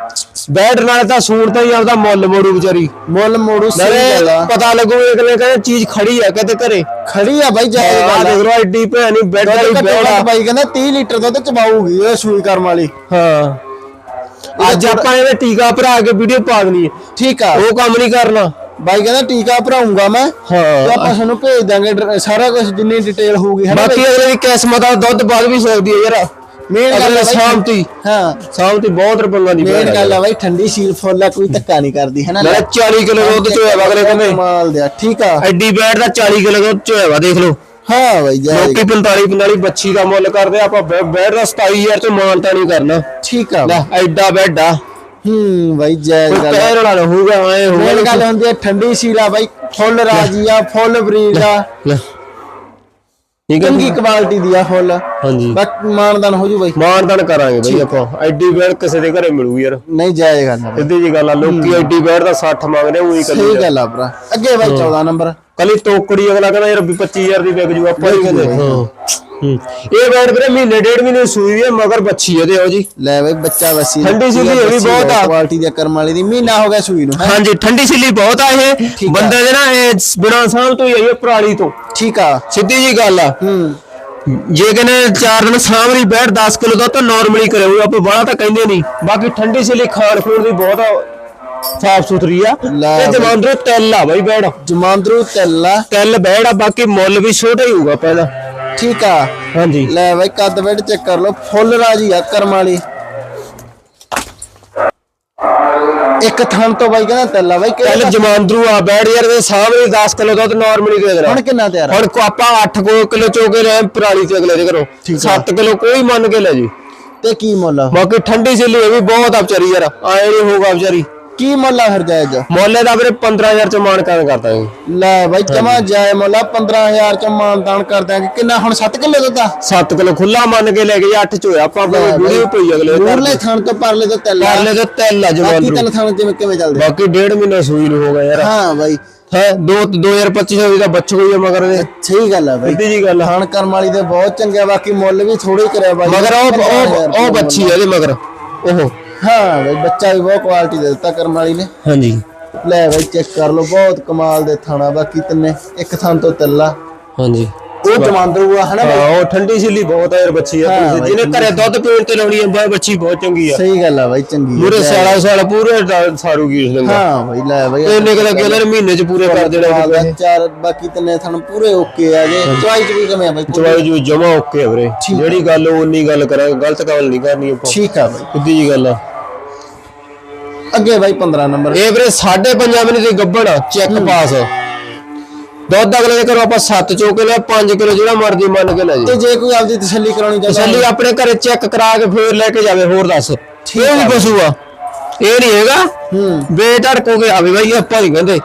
ਬੈਠ ਨਾਲ ਤਾਂ ਸੂਣ ਤਾਂ ਹੀ ਆਪਦਾ ਮੁੱਲ ਮੋੜੂ ਵਿਚਾਰੀ। ਮੁੱਲ ਮੋੜੂ ਸਹੀ ਨਾਲੇ ਆ। ਪਤਾ ਲੱਗੂ ਅਗਲੇ ਕਹਿੰਦੇ ਚੀਜ਼ ਖੜੀ ਆ ਕਿਤੇ ਘਰੇ। ਖੜੀ ਆ ਬਾਈ ਜਾਏ ਆ ਗੱਲ ਆ। ਦੇਖ ਲਓ ਐਡੀ ਭੈਣੀ ਬੈੱਡ ਵਾਲੀ ਦੁੱਧ ਬੈੜ ਘੱਟੋ ਆ। ਘੱਟ ਬਾਈ ਕਹਿੰਦਾ 30 ਲੀਟਰ ਦੁੱਧ ਚਬਾਊਗੀ ਇਹ ਸੂਈ ਕਰਮ ਵਾਲੀ। ਹਾਂ। ਅੱਜ ਆਪਾਂ ਇਹਦੇ ਟੀਕਾ ਭਰਾ ਕੇ ਵੀਡੀਓ ਪਾ ਦੇਣੀ ਹੈ। ਠੀਕ ਆ। ਉਹ ਕੰਮ ਨਹੀਂ ਕਰਨਾ। ਬਾਈ ਕਹਿੰਦਾ ਟੀਕਾ ਭਰਾਉਂਗਾ ਮੈਂ। ਤੇ ਹਾਂ ਆਪਾਂ ਤੁਹਾਨੂੰ ਭੇਜ ਦਾਂਗੇ ਸਾਰਾ ਕੁਝ ਜਿੰਨੀ ਡਿਟੇਲ ਹੋਊਗੀ ਹੈ ਬਾਕੀ ਅਗਲੇ ਦੀ ਕਿਸਮਤ ਆ ਦੁੱਧ ਵੱਧ ਵੀ ਸਕਦੀ ਹੈ ਯਾਰ। ਮੇਨ ਗੱਲ ਬਾਈ ਸ਼ਾਂਤੀ। ਹਾਂ। ਸ਼ਾਂਤੀ ਬਹੁਤ ਰੁਪਈਆ ਦੀ ਮੇਨ ਗੱਲ ਆ ਬਾਈ ਠੰਡੀ ਸੀਲ ਫੁੱਲ ਆ ਕੋਈ ਧੱਕਾ ਨਹੀਂ ਕਰਦੀ ਹੈ ਨਾ ਨਾਲੇ 40 ਕਿਲੋ ਦੁੱਧ ਚੋਇਆ ਅਗਲੇ ਕਹਿੰਦੇ। ਕਮਾਲ ਦੇ ਆ, ਠੀਕ ਆ। ਐਡੀ ਬੈਟ ਦਾ 40 ਕਿਲੋ ਦੁੱਧ ਚੋਇਆ ਵਾ ਦੇਖ ਲਓ। ਹਾਂ ਬਾਈ ਜਾਏ ਲੋਕੀ 45 45 ਬੱਚੀ ਦਾ ਮੁੱਲ ਕਰਦੇ ਆ, ਆਪਾਂ ਬੈ- ਦਾ 27000 ਚ ਮਾਨਤਾ ਨਹੀਂ ਕਰਨਾ। ਠੀਕ ਆ ਲੈ ਐਡਾ ਬੈਡ। ਆ ਹੂੰ ਬਾਈ ਜਾਇਜ਼ ਕੋਈ ਗੱਲ ਆ। ਕਹਿਣ ਵਾਲਾ ਨਾ ਹੋਊਗਾ ਐ ਮੇਨ ਹੋਊਗਾ ਗੱਲ ਹੁੰਦੀ ਹੈ ਠੰਡੀ ਸੀਲ ਬਾਈ ਫੁੱਲ ਰਾਜੀ ਆ ਫੁੱਲ ਬਰੀਡ ਆ। ਲੈ। ਠੀਕ ਹੈ ਚੰਗੀ ਕੁਆਲਿਟੀ ਦੀ ਆ ਫੁੱਲ। ਹਾਂਜੀ। ਬਾਕੀ ਮਾਨਦਾਨ ਹੋ ਜੂ ਬਾਈ। ਮਾਨਦਾਨ ਕਰਾਂਗੇ ਬਈ ਆਪਾਂ। ਐਡੀ ਬੈਡ ਕਿਸੇ ਦੇ ਘਰੇ ਮਿਲੂ ਯਾਰ। ਨਹੀਂ ਜਾਇਜ਼ ਗੱਲ ਆ। ਸਿੱਧੀ ਜੀ ਗੱਲ ਆ ਲੋਕੀ ਐਡੀ ਬੈਡ ਦਾ 60 ਮੰਗਦੇ ਉਹੀ ਸਹੀ ਕੱਲੀ ਗੱਲ ਆ ਭਰਾ। ਅੱਗੇ ਬਾਈ 14 ਨੰਬਰ। ਕੱਲੀ ਤੋਕੜੀ ਅਗਲਾ ਕਹਿੰਦਾ ਯਾਰ ਵੀ 25000 ਦੀ ਵਿਕ ਜੂ ਆਪਾਂ ਹੀ ਕਹਿੰਦੇ ਹੂੰ। ਇਹ ਬੈਡ ਵੀਰੇ ਮਹੀਨੇ ਡੇਢ ਮਹੀਨੇ ਸੂਈ ਵੀ ਹੈ ਮਗਰ ਬੱਚੀ ਇਹਦੇ ਆਓ ਜੀ। ਲੈ ਬਾਈ ਬੱਚਾ ਵਸੀ ਠੰਡੀ ਸੀਲੀ ਇਹ ਵੀ ਬਹੁਤ ਆ। ਕੁਆਲਿਟੀ ਦੀ ਕਰਮ ਵਾਲੀ ਦੀ ਮਹੀਨਾ ਹੋ ਗਿਆ ਸੂਈ ਨੂੰ ਹੈਂ? ਹਾਂਜੀ ਠੰਡੀ ਸਿੱਲੀ ਬਹੁਤ ਆ ਇਹ। ਬੰਦੇ ਦੇ ਨਾ ਇਹ ਬਿਨਾਂ ਸਾਂਭ ਤੋਂ ਹੀ ਆਈ ਹੈ ਪਰਾਲੀ ਤੋਂ। ਠੀਕ ਆ। ਸਿੱਧੀ ਜੀ ਗੱਲ ਆ। ਹੂੰ। ਜੇ ਕਹਿੰਦੇ ਚਾਰ ਦਿਨ ਸਾਂਭਰੀ ਬੈਠ 10 ਕਿਲੋ ਦਾ ਤਾਂ ਨਾਰਮਲੀ ਕਰੇ ਹੋਏ ਆਪਾਂ ਬਾਹਲਾ ਤਾਂ ਕਹਿੰਦੇ ਨਹੀਂ। ਬਾਕੀ ਠੰਡੀ ਸਿੱਲੀ ਖਾਣ ਖੂਣ ਦੀ ਬਹੁਤ ਸਾਫ਼ ਸੁਥਰੀ ਆ। ਤੇ ਜਮਾਂਦਰੋ ਤਿਲ ਆ ਬਾਈ ਬੈੜ ਜਮਾਂਦਰੂ ਤੈਲਾ ਤਿਲ ਬੈੜ ਆ ਬਾਕੀ ਮੁੱਲ ਵੀ ਛੋਟਾ ਹੀ ਹੋਊਗਾ ਪਹਿਲਾਂ। ਠੀਕ ਆ। ਹਾਂਜੀ। ਲੈ ਬਾਈ ਕੱਦ ਵੇਟ ਚੈੱਕ ਕਰ ਲਓ। ਫੁੱਲ ਰਾਜੀ ਆ ਕਰਮ ਵਾਲੀ। ਇੱਕ ਥਣ ਤੋਂ ਬਾਈ ਕਹਿੰਦਾ ਤੈਲਾ ਬਾਈ ਕਿਹੜਾ ਜਮਾਂਦਰੂ ਆ ਬੈੜ ਯਾਰ ਦੇ ਸਾਹਮਣੇ 10 ਕਿਲੋ ਦਾ ਤਾਂ ਨਾਰਮਲੀ ਦੇ ਦੇਣਾ। ਹੁਣ ਕਿੰਨਾ ਤਿਆਰ ਹੁਣ ਕੋ ਆਪਾਂ 8 ਕਿਲੋ ਚੋਕੇ ਲੈ ਪਰਾਲੀ ਤੇ ਅਗਲੇ ਦੇ ਘਰੋਂ। ਠੀਕ ਆ। 7 ਕਿਲੋ ਕੋਈ ਮੰਨ ਕੇ ਲੈ ਜੀ। ਤੇ ਕੀ ਮੁੱਲ? ਬਾਕੀ ਠੰਡੀ ਸਿੱਲੀ ਇਹ ਵੀ ਬਹੁਤ ਆ ਵਿਚਾਰੀ ਯਾਰ ਆਏ ਨਹੀਂ ਹੋਊਗਾ ਵਿਚਾਰੀ। ਕੀ ਮੁੱਲ ਆ ਫਿਰ ਜਾਇਜ਼? ਮੁੱਲੇ ਦਾ ਵੀਰੇ 15000 ਚ ਮਾਨ ਕਾਂ ਕਰਤਾ ਜੀ ਲੈ ਬਾਈ ਜਮਾ ਜਾਇ ਮੁੱਲ ਆ 15000 ਚ ਮਾਨਦਾਨ ਕਰ ਦਿਆਂਗੇ ਕਿੰਨਾ ਹੁਣ 7 ਕਿਲੋ ਆ? 7 ਕਿਲੋ ਖੁੱਲਾ ਮੰਨ ਕੇ ਲੈ ਗਏ 8 ਚ ਹੋਇਆ। ਆਪਾਂ ਲੈ ਬਾਈ। ਵੀਡੀਓ ਪਈ ਅਗਲੇ ਮੂਰਲੇ ਥਣ ਤੋਂ ਪਰਲੇ ਤੋਂ ਤੈਲਾ ਕਰਲੇ ਤੇ ਤਿਲ ਆ ਬਾਕੀ ਤਿੰਨ ਥਣ ਜਿਵੇਂ ਕਿਵੇਂ ਚੱਲਦੇ? ਬਾਕੀ ਡੇਢ ਮਹੀਨਾ ਸੂਈ ਨੂੰ ਹੋ ਗਿਆ ਯਾਰ। ਹਾਂ ਬਾਈ। ਹੈ 2 2025 ਦਾ ਬੱਚ ਹੋਈ ਆ ਮਗਰ ਦੇ ਸਹੀ ਗੱਲ ਆ ਬਾਈ। ਸਿੱਧੀ ਜੀ ਗੱਲ ਆ। ਥਣ ਕਰਮ ਵਾਲੀ ਦੇ ਬਹੁਤ ਚੰਗੇ ਆ, ਬਾਕੀ ਮੁੱਲ ਵੀ ਥੋੜੇ ਕਰਿਆ ਬਾਈ। ਮਗਰ ਉਹ 15,000 ਉਹ ਉਹ ਬੱਚੀ ਆ ਇਹਦੇ ਮਗਰ। ਉਹ ਹਾਂ ਬਾਈ ਬੱਚਾ ਵੀ ਬਹੁਤ ਕੁਆਲਿਟੀ ਦੇ ਦਿੱਤਾ ਕਰਮ ਵਾਲੀ ਨੇ। ਹਾਂਜੀ। ਲੈ ਬਾਈ ਚੈੱਕ ਕਰ ਲਓ ਬਹੁਤ ਕਮਾਲ ਦੇ ਥਾਣਾ ਬਾਕੀ ਤਿੰਨੇ ਇੱਕ ਥਣ ਤੋਂ ਤੱਲਾ। ਹਾਂਜੀ। ਉਹ ਜਮਾਂਦਰੂ ਆ ਹਨਾ ਬਾਈ? ਹਾਂ ਉਹ ਠੰਡੀ ਸੀਲੀ ਬਹੁਤ ਆ ਯਾਰ ਬੱਚੀ ਆ। ਹਾਂ, ਜਿਹਨੇ ਘਰੇ ਦੁੱਧ ਪੀਣ ਤੇ ਲਾਉਣੀ ਆ ਬਾ- ਬੱਚੀ ਬਹੁਤ ਚੰਗੀ ਆ। ਸਹੀ ਗੱਲ ਆ ਬਾਈ ਚੰਗੀ ਆ। ਪੂਰੇ ਸਾਲਾ ਸਾਲ ਪੂਰੇ ਡਾ- ਸਾਰੂਗੀ ਇਸ ਦਿਨ ਹਾਂ ਬਾਈ ਲੈ ਬਾਈ ਤੇ ਇੰਨੇ ਕਦਾ ਕਿਲਰ ਮਹੀਨੇ ਚ ਪੂਰੇ ਕਰ ਦੇਣਾ ਕਮਾਲ ਦਾ ਚਾਰ ਬਾਕੀ ਤਿੰਨੇ ਥਣ ਪੂਰੇ ਓਕੇ ਆ ਜੇ। ਚਵਾਈ ਚ ਵੀ ਕਿਵੇਂ ਆ ਬਾਈ? ਚਵਾਈ ਜੂ ਜਮਾ ਓਕੇ ਆ ਵੀਰੇ। ਜਿਹੜੀ ਗੱਲ ਉਹ ਉਨੀ ਗੱਲ ਕਰਾਂਗੇ ਗਲਤ ਗੱਲ ਨਹੀਂ ਕਰਨੀ ਆਪਾਂ। ਠੀਕ ਆ ਬਾਈ। ਸਿੱਧੀ ਜੀ ਗੱਲ ਆ। ਅੱਗੇ ਬਾਈ 15 ਨੰਬਰ। ਇਹ ਵੀਰੇ 5.5 ਮਹੀਨੇ ਦੀ ਗੱਬੜ ਚੈੱਕ ਪਾਸ ਦੁੱਧ ਅਗਲੇ ਦੇ ਘਰੋਂ ਆਪਾਂ 7 ਚੋਕੇ ਲਿਆ 5 ਕਿਲੋ ਜਿਹੜਾ ਮਰਜ਼ੀ ਮੰਨ ਕੇ ਲੈ ਤੇ ਜੀ ਜੇ ਕੋਈ ਆਪਦੀ ਤਸੱਲੀ ਕਰਾਉਣੀ ਚਾਹੁੰਦਾ ਤਸੱਲੀ ਆਪਣੇ ਘਰੇ ਚੈੱਕ ਕਰਾ ਕੇ ਫੇਰ ਲੈ ਕੇ ਜਾਵੇ ਹੋਰ ਦੱਸ। ਠੀਕ ਇਹ ਵੀ ਪਸ਼ੂ ਆ। ਇਹ ਨਹੀਂ ਹੈਗਾ। ਹੂੰ। ਬੇਧੜਕ ਹੋ ਕੇ ਆਵੇ ਬਾਈ ਆਪਾਂ ਨਹੀਂ ਕਹਿੰਦੇ।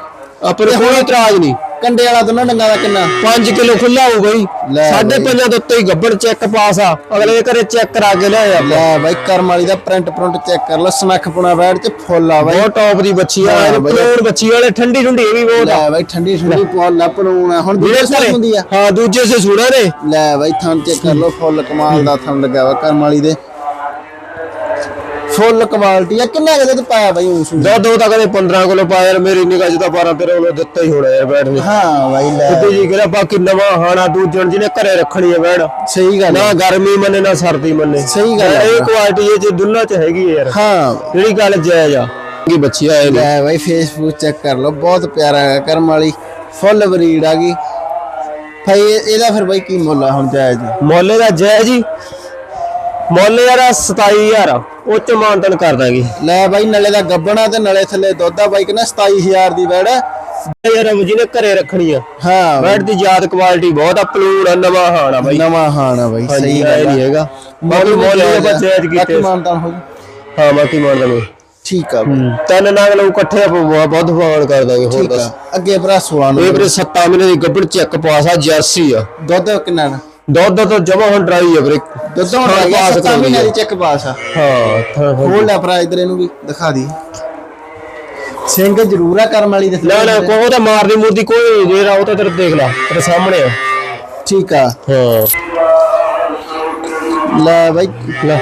ਨੂੰ ਕੋਈ ਇਤਰਾਜ਼ ਨਹੀਂ। ਕੰਡੇ ਵਾਲਾ ਦੋਨਾਂ ਡੰਗਾ ਦਾ ਕਿੰਨਾ? 5 ਕਿਲੋ ਖੁੱਲਾ ਹੋਊ ਬਾਈ। ਲੈ ਸਾਢੇ ਬਾਈ। ਪੰਜਾਂ ਦੇ ਉੱਤੇ ਹੀ ਗੱਬੜ ਚੈੱਕ ਪਾਸ ਆ। ਅਗਲੇ ਦੇ ਘਰੇ ਚੈੱਕ ਕਰਾ ਕੇ ਲਿਆਇਆ ਆਪਾਂ। ਲੈ ਬਾਈ ਕਰਮ ਵਾਲੀ ਦਾ ਪ੍ਰਿੰਟ ਪ੍ਰਿੰਟ ਚੈੱਕ ਕਰ ਲਓ ਸਨੱਖ ਪੁਣਾ ਬੈਠ ਚ ਫੁੱਲ ਆ ਬਾਈ। ਬਹੁਤ ਟੌਪ ਦੀ ਬੱਚੀ ਆ ਹਾਂ। ਪਲੂਣ ਬੱਚੀ ਵਾਲੇ ਠੰਡੀ ਠੰਡੀ ਇਹ ਵੀ ਬਹੁਤ ਆ। ਲੈ ਬਾਈ ਠੰਡੀ ਠੰਡੀ ਫੁੱਲ ਆ ਪਨੂਣਾ ਹੁਣ ਦੂਜੇ ਸਾਲ ਹੁੰਦੀ ਆ। ਹਾਂ ਦੂਜੇ ਸੇ ਸੁਣਾ ਨੇ ਲੈ ਬਾਈ ਥਣ ਚੈੱਕ ਕਰ ਲਓ ਫੁੱਲ ਕਮਾਲ ਦਾ ਥਣ ਲੱਗਾ ਵਾ ਕਰਮ ਵਾਲੀ ਦੇ। ਫੁੱਲ ਕੁਆਲਿਟੀ ਆ। ਕਿੰਨਾ ਕਦੇ ਤੇ ਪਾਇਆ ਬਾਈ ਉਸ ਦੋ ਦੋ ਤਾਂ ਕਦੇ 15 ਕਿਲੋ ਪਾਇਆ ਯਾਰ ਮੇਰੀ ਨਿਗਾਹ ਚ ਤਾਂ 12 13 ਕਿਲੋ ਦਿੱਤਾ ਹੀ ਹੋਣਾ ਯਾਰ ਬੈਠ ਨੇ। ਹਾਂ ਬਾਈ ਲੈ। ਸਿੱਧੀ ਜੀ ਕਿਹੜਾ ਬਾਕੀ ਨਵਾਂ ਹਾਣਾ ਦੂਜਣ ਜਿਹਨੇ ਘਰੇ ਰੱਖਣੀ ਹੈ ਬੈੜ ਸਹੀ ਗੱਲ ਨਾ। ਗਰਮੀ ਮੰਨੇ ਨਾ ਸਰਦੀ ਮੰਨੇ। ਸਹੀ ਗੱਲ। ਇਹ ਕੁਆਲਿਟੀ ਇਹ ਜੇ ਦੁੱਲਾ ਚ ਹੈਗੀ ਯਾਰ। ਹਾਂ। ਜਿਹੜੀ ਗੱਲ ਜਾਇਜ਼ ਆ। ਕੀ ਬੱਚੀ ਆਏ ਨੇ? ਲੈ ਬਾਈ ਫੇਸਬੁੱਕ ਚੈੱਕ ਕਰ ਲਓ ਬਹੁਤ ਪਿਆਰਾ ਹੈ ਕਰਮ ਵਾਲੀ ਫੁੱਲ ਬਰੀਡ ਆ ਗਈ। ਭਾਈ ਇਹ- ਇਹਦਾ ਫਿਰ ਬਾਈ ਕੀ ਮੁੱਲ ਆ ਹੁਣ ਜਾਇਜ਼? ਮੁੱਲ ਦਾ ਜਾਇਜ਼ ਜੀ। ਮੁੱਲ ਯਾਰ 27000 ਆ ਉਹ ਚ ਮਾਨਤਨ ਕਰ ਦਾਂਗੇ। ਲੈ ਬਾਈ ਨਲੇ ਦਾ ਗੱਬਣਾ ਤੇ ਨਲੇ ਥੱਲੇ ਦੁੱਧ ਆ ਬਾਈ ਕਹਿੰਦਾ 27000 ਦੀ ਵੈੜ। ਯਾਰ ਜਿਹਨੇ ਘਰੇ ਰੱਖਣੀ ਆ। ਹਾਂ ਬੈਡ ਦੀ ਯਾਦ ਕੁਆਲਿਟੀ ਬਹੁਤ ਆ ਪਲੂੜ ਆ ਨਵਾਂ ਹਾਣਾ ਬਾਈ। ਨਵਾਂ ਹਾਣ ਬਾਈ ਸਹੀ ਗੱਲ ਨਹੀਂ ਹੈਗਾ। ਬਾਕੀ ਮੁੱਲ ਹੀ ਆਪਾਂ ਜਾਇਜ਼ ਬਾਕੀ ਕੀਤੇ ਮਾਨਤਾਨ ਹੋ ਜੂ ਹਾਂ ਬਾਕੀ ਮਾਨਤਨ। ਠੀਕ ਆ ਤਿੰਨ ਨਾਗ ਲੋਕ ਇਕੱਠੇ ਬਹੁਤ ਫਾਨ ਕਰ ਦਾਂਗੇ ਹੋਰ ਦੱਸ। ਅੱਗੇ ਭਰਾ 16 ਇਹ ਨੂੰ ਵੀਰੇ 7 ਮਹੀਨੇ ਦੀ ਗੱਬੜ ਚੈੱਕ ਪਾਸ ਆ ਜਰਸੀ ਆ। ਦੁੱਧ ਕਿੰਨਾ ਨਾ? ਦੁੱਧ ਤਾਂ ਜਮਾ ਹੁਣ ਡਰਾਈ ਆ ਵੀਰੇ। ਦੁੱਧ ਹੁਣ ਹਾਂ, ਆ ਗਿਆ ਪਾਸ 7 ਕਰਾਉਂਦੀ ਮਹੀਨੇ। ਦੀ ਚੈੱਕ ਪਾਸ ਆ। ਹਾਂ। ਖੋਲ ਲੈ ਭਰਾ ਇਧਰ ਇਹਨੂੰ ਵੀ ਦਿਖਾ ਦੀ। ਸਿੰਘ ਜ਼ਰੂਰ ਆ ਕਰਮ ਵਾਲੀ ਦੇ ਨਾ ਨਾ ਕੋਈ ਤਾਂ ਮਾਰਦੀ ਮੂਰਦੀ ਕੋਈ ਜਿਹੜਾ ਉਹ ਤਾਂ ਤੇਰੇ ਦੇਖ ਲਾ ਤੇਰੇ ਸਾਹਮਣੇ ਆ। ਠੀਕ ਆ। ਹਾਂ। ਲੈ ਬਾਈ। ਲੈ।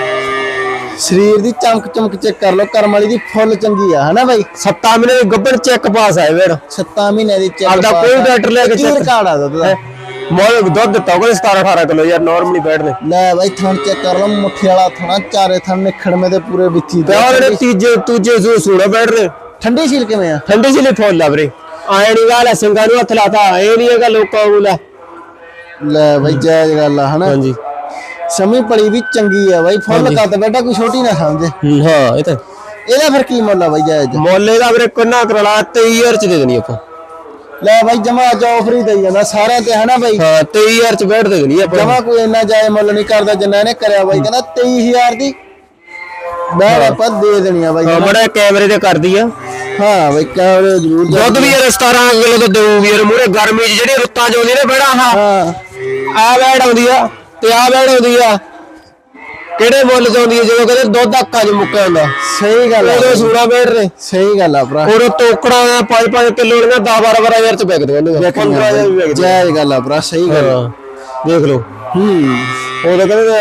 ਸਰੀਰ ਦੀ ਚਮਕ ਚਮਕ ਚੈੱਕ ਕਰ ਲਓ ਕਰਮ ਵਾਲੀ ਦੀ ਫੁੱਲ ਚੰਗੀ ਆ ਹਨਾ ਬਾਈ? 7 ਮਹੀਨੇ ਦੀ ਗੱਬੜ ਚੈੱਕ ਪਾਸ ਆ ਵੀਰ 7 ਮਹੀਨੇ ਦੀ ਚੈੱਕ ਆਪਦਾ ਕੋਈ ਡਾਕਟਰ ਲੈ ਕੇ ਕੀ check- ਰਿਕਾਰਡ ਆ ਦੁੱਧ ਦਾ। ਮੋਲ ਦੁੱਧ ਦਿੱਤਾ ਉਹਨੇ 17 18 ਕਿਲੋ ਯਾਰ ਨਾਰਮਲੀ ਬੈਠਦੇ ਲੈ ਬਾਈ ਥਣ ਚੈੱਕ ਕਰ ਲਓ ਮੁੱਠੀ ਵਾਲਾ ਥਣਾ ਚਾਰੇ ਥਣ ਨਿਖੜਵੇਂ ਦੇ ਪੂਰੇ ਵਿੱਚੀ ਤੇ ਉਹ ਜਿਹੜੇ ਤੀਜੇ ਤੂਜੇ ਸੂ ਸੂੜਾ ਬੈਠਦੇ ਠੰਡੀ ਸੀਲ ਕਿਵੇਂ ਆ? ਠੰਡੇ ਜਿਹੇ ਫੁੱਲ ਆ ਵੀਰੇ। ਆਏ ਨਹੀਂ ਗੱਲ ਸਿੰਘਾਂ ਨੂੰ ਹੱਥ ਲਾਤਾ। ਇਹ ਨਹੀਂ ਹੈਗਾ ਲੋਕਾਂ ਨੂੰ ਲੈ। ਲੈ ਬਾਈ ਜਾਇਜ਼ ਗੱਲ ਆ ਹਨਾ? ਹਾਂਜੀ। ਸਮੀ ਪੜੀ ਵੀ ਚੰਗੀ ਆ ਬਾਈ ਫੁੱਲ ਕੱਦ ਬੈਠਾ ਕੋਈ ਛੋਟੀ ਨਾ ਸਮਝੇ। ਹੂੰ, ਇਹ ਤਾਂ ਇਹਦਾ ਫਿਰ ਕੀ ਮੁੱਲ ਆ ਬਾਈ ਜਾਇਜ਼? ਮੋਲੇ ਦਾ ਵੀਰੇ ਕਿੰਨਾ ਕਰਲਾ 23000 ਚ ਦੇ ਦੇਣੀ ਆਪਾਂ। ਲੈ ਬਾਈ ਜਮਾ ਹੀ ਦਈ ਜਾਂਦਾ ਸਾਰਿਆਂ ਤੇ ਹਨਾ ਬਾਈ? ਹਾਂ 23000 ਚ ਬੈਠ ਦੇ ਦੇਣੀ ਆਪਾਂ। ਜਮਾ ਕੋਈ ਇੰਨਾ ਜਾਇਜ਼ ਮੁੱਲ ਨਹੀਂ ਕਰਦਾ ਜਿੰਨਾ ਇਹਨੇ ਕਰਿਆ ਬਾਈ ਕਹਿੰਦਾ 23000 ਦੀ ਬੈਠ ਆਪਾਂ ਦੇ ਦੇਣੀ ਆ ਬਾਈ ਹਾਂ ਬੜਾ ਕੈਮਰੇ ਤੇ ਕਰਦੀ ਆ। ਹਾਂ ਬਾਈ ਕੈਮਰੇ ਜ਼ਰੂਰ ਦੁੱਧ ਵੀ ਯਾਰ 17 ਕਿਲੋ ਤਾਂ ਦੇਊਗੀ ਯਾਰ ਮੂਰੇ ਗਰਮੀ 'ਚ ਜਿਹੜੀ ਰੁੱਤਾਂ 'ਚ ਆਉਂਦੀ ਨੇ ਬੜਾ ਹਾਂ। ਆ ਬੈੜ ਆਉਂਦੀ ਆ ਤੇ ਆ ਬੈੜ ਆਉਂਦੀ ਆ। ਕਿਹੜੇ ਮੁੱਲ 'ਚ ਆਉਂਦੀ ਆ ਜਦੋਂ ਕਹਿੰਦੇ ਦੁੱਧ ਅੱਖਾਂ 'ਚ ਮੁੱਕਿਆ ਹੁੰਦਾ। ਸਹੀ ਗੱਲ ਆ ਉਦੋਂ ਸੂਣਾ ਬੈੜ ਨੇ ਸਹੀ ਗੱਲ ਆ ਭਰਾ। ਉਦੋਂ ਟੋਕੜਾ 5-5 ਕਿਲੋ ਦੀਆਂ 10-12 ਹਜ਼ਾਰ 'ਚ ਵਿਕਦੀਆਂ ਨੇ 15000 ਵੀ ਵਿਕਦੀਆਂ। ਜਾਇਜ਼ ਗੱਲ ਆ ਭਰਾ ਸਹੀ ਗੱਲ ਆ। ਹਾਂ। ਦੇਖ ਲਓ। ਹੂੰ। ਉਦੋਂ ਕਹਿੰਦੇ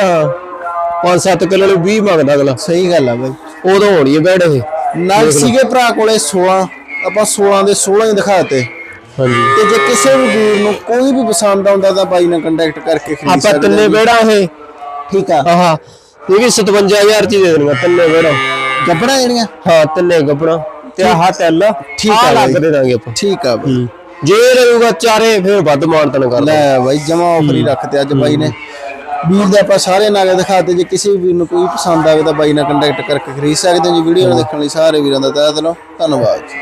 5-7 ਕਿਲੋ ਨੂੰ 20 ਮੰਗਦਾ ਅਗਲਾ। ਸਹੀ ਗੱਲ ਆ ਬਾਈ। ਉਦੋਂ ਹੋਣੀ ਹੈ ਬੈੜ ਇਹ। ਨਾਲ ਸੀਗੇ ਭਰਾ ਕੋਲੇ 16 ਆਪਾਂ 16 ਦੇ 16 ਹੀ ਦਿਖਾਤੇ ਹਾਂਜੀ। ਤੇ ਜੇ ਕਿਸੇ ਵੀ ਵੀਰ ਨੂੰ ਕੋਈ ਵੀ ਪਸੰਦ ਆਉਂਦਾ ਤਾਂ ਬਾਈ ਨਾਲ ਕੰਟੈਕਟ ਕਰਕੇ ਖਰੀਦ ਆਪਾਂ ਸਕਦੇ ਤਿੰਨੇ ਜੀ। ਬੈੜਾ ਇਹ। ਠੀਕ ਆ। ਆਹਾ। ਇਹ ਵੀ 57000 ਚ ਹੀ ਦੇ ਦੇਣਗੇ ਤਿੰਨੇ ਬੈੜਾ। ਗੱਬੜਾ ਜਿਹੜੀਆਂ ਹਾਂ ਤਿੰਨੇ ਗੱਪਣਾ ਤੇ ਆਹ ਟੈਲ ਠੀਕ ਆ ਲੱਗ। ਦੇ ਦਾਂਗੇ ਆਪਾਂ। ਠੀਕ ਆ ਬਾਈ। ਜੇ ਰਹੂਗਾ ਚਾਰੇ ਫਿਰ ਵੱਧ ਮਾਨਤਨ ਕਰ ਲੈ ਬਾਈ ਜਮਾ ਆਫਰ ਹੀ ਰੱਖਤੇ ਅੱਜ ਬਾਈ ਨੇ। ਵੀਰ ਦੇ ਆਪਾਂ ਸਾਰੇ ਨਾਗੇ ਦਿਖਾਤੇ ਜੇ ਕਿਸੇ ਵੀਰ ਨੂੰ ਕੋਈ ਪਸੰਦ ਆਵੇ ਤਾਂ ਬਾਈ ਨਾਲ ਕੰਟੈਕਟ ਕਰਕੇ ਖਰੀਦ ਸਕਦੇ ਹੋ ਜੀ। ਵੀਡੀਓ ਦੇਖਣ ਲਈ ਸਾਰੇ ਵੀਰਾਂ ਦਾ ਤਹਿ ਦਿਲੋਂ ਧੰਨਵਾਦ ਜੀ।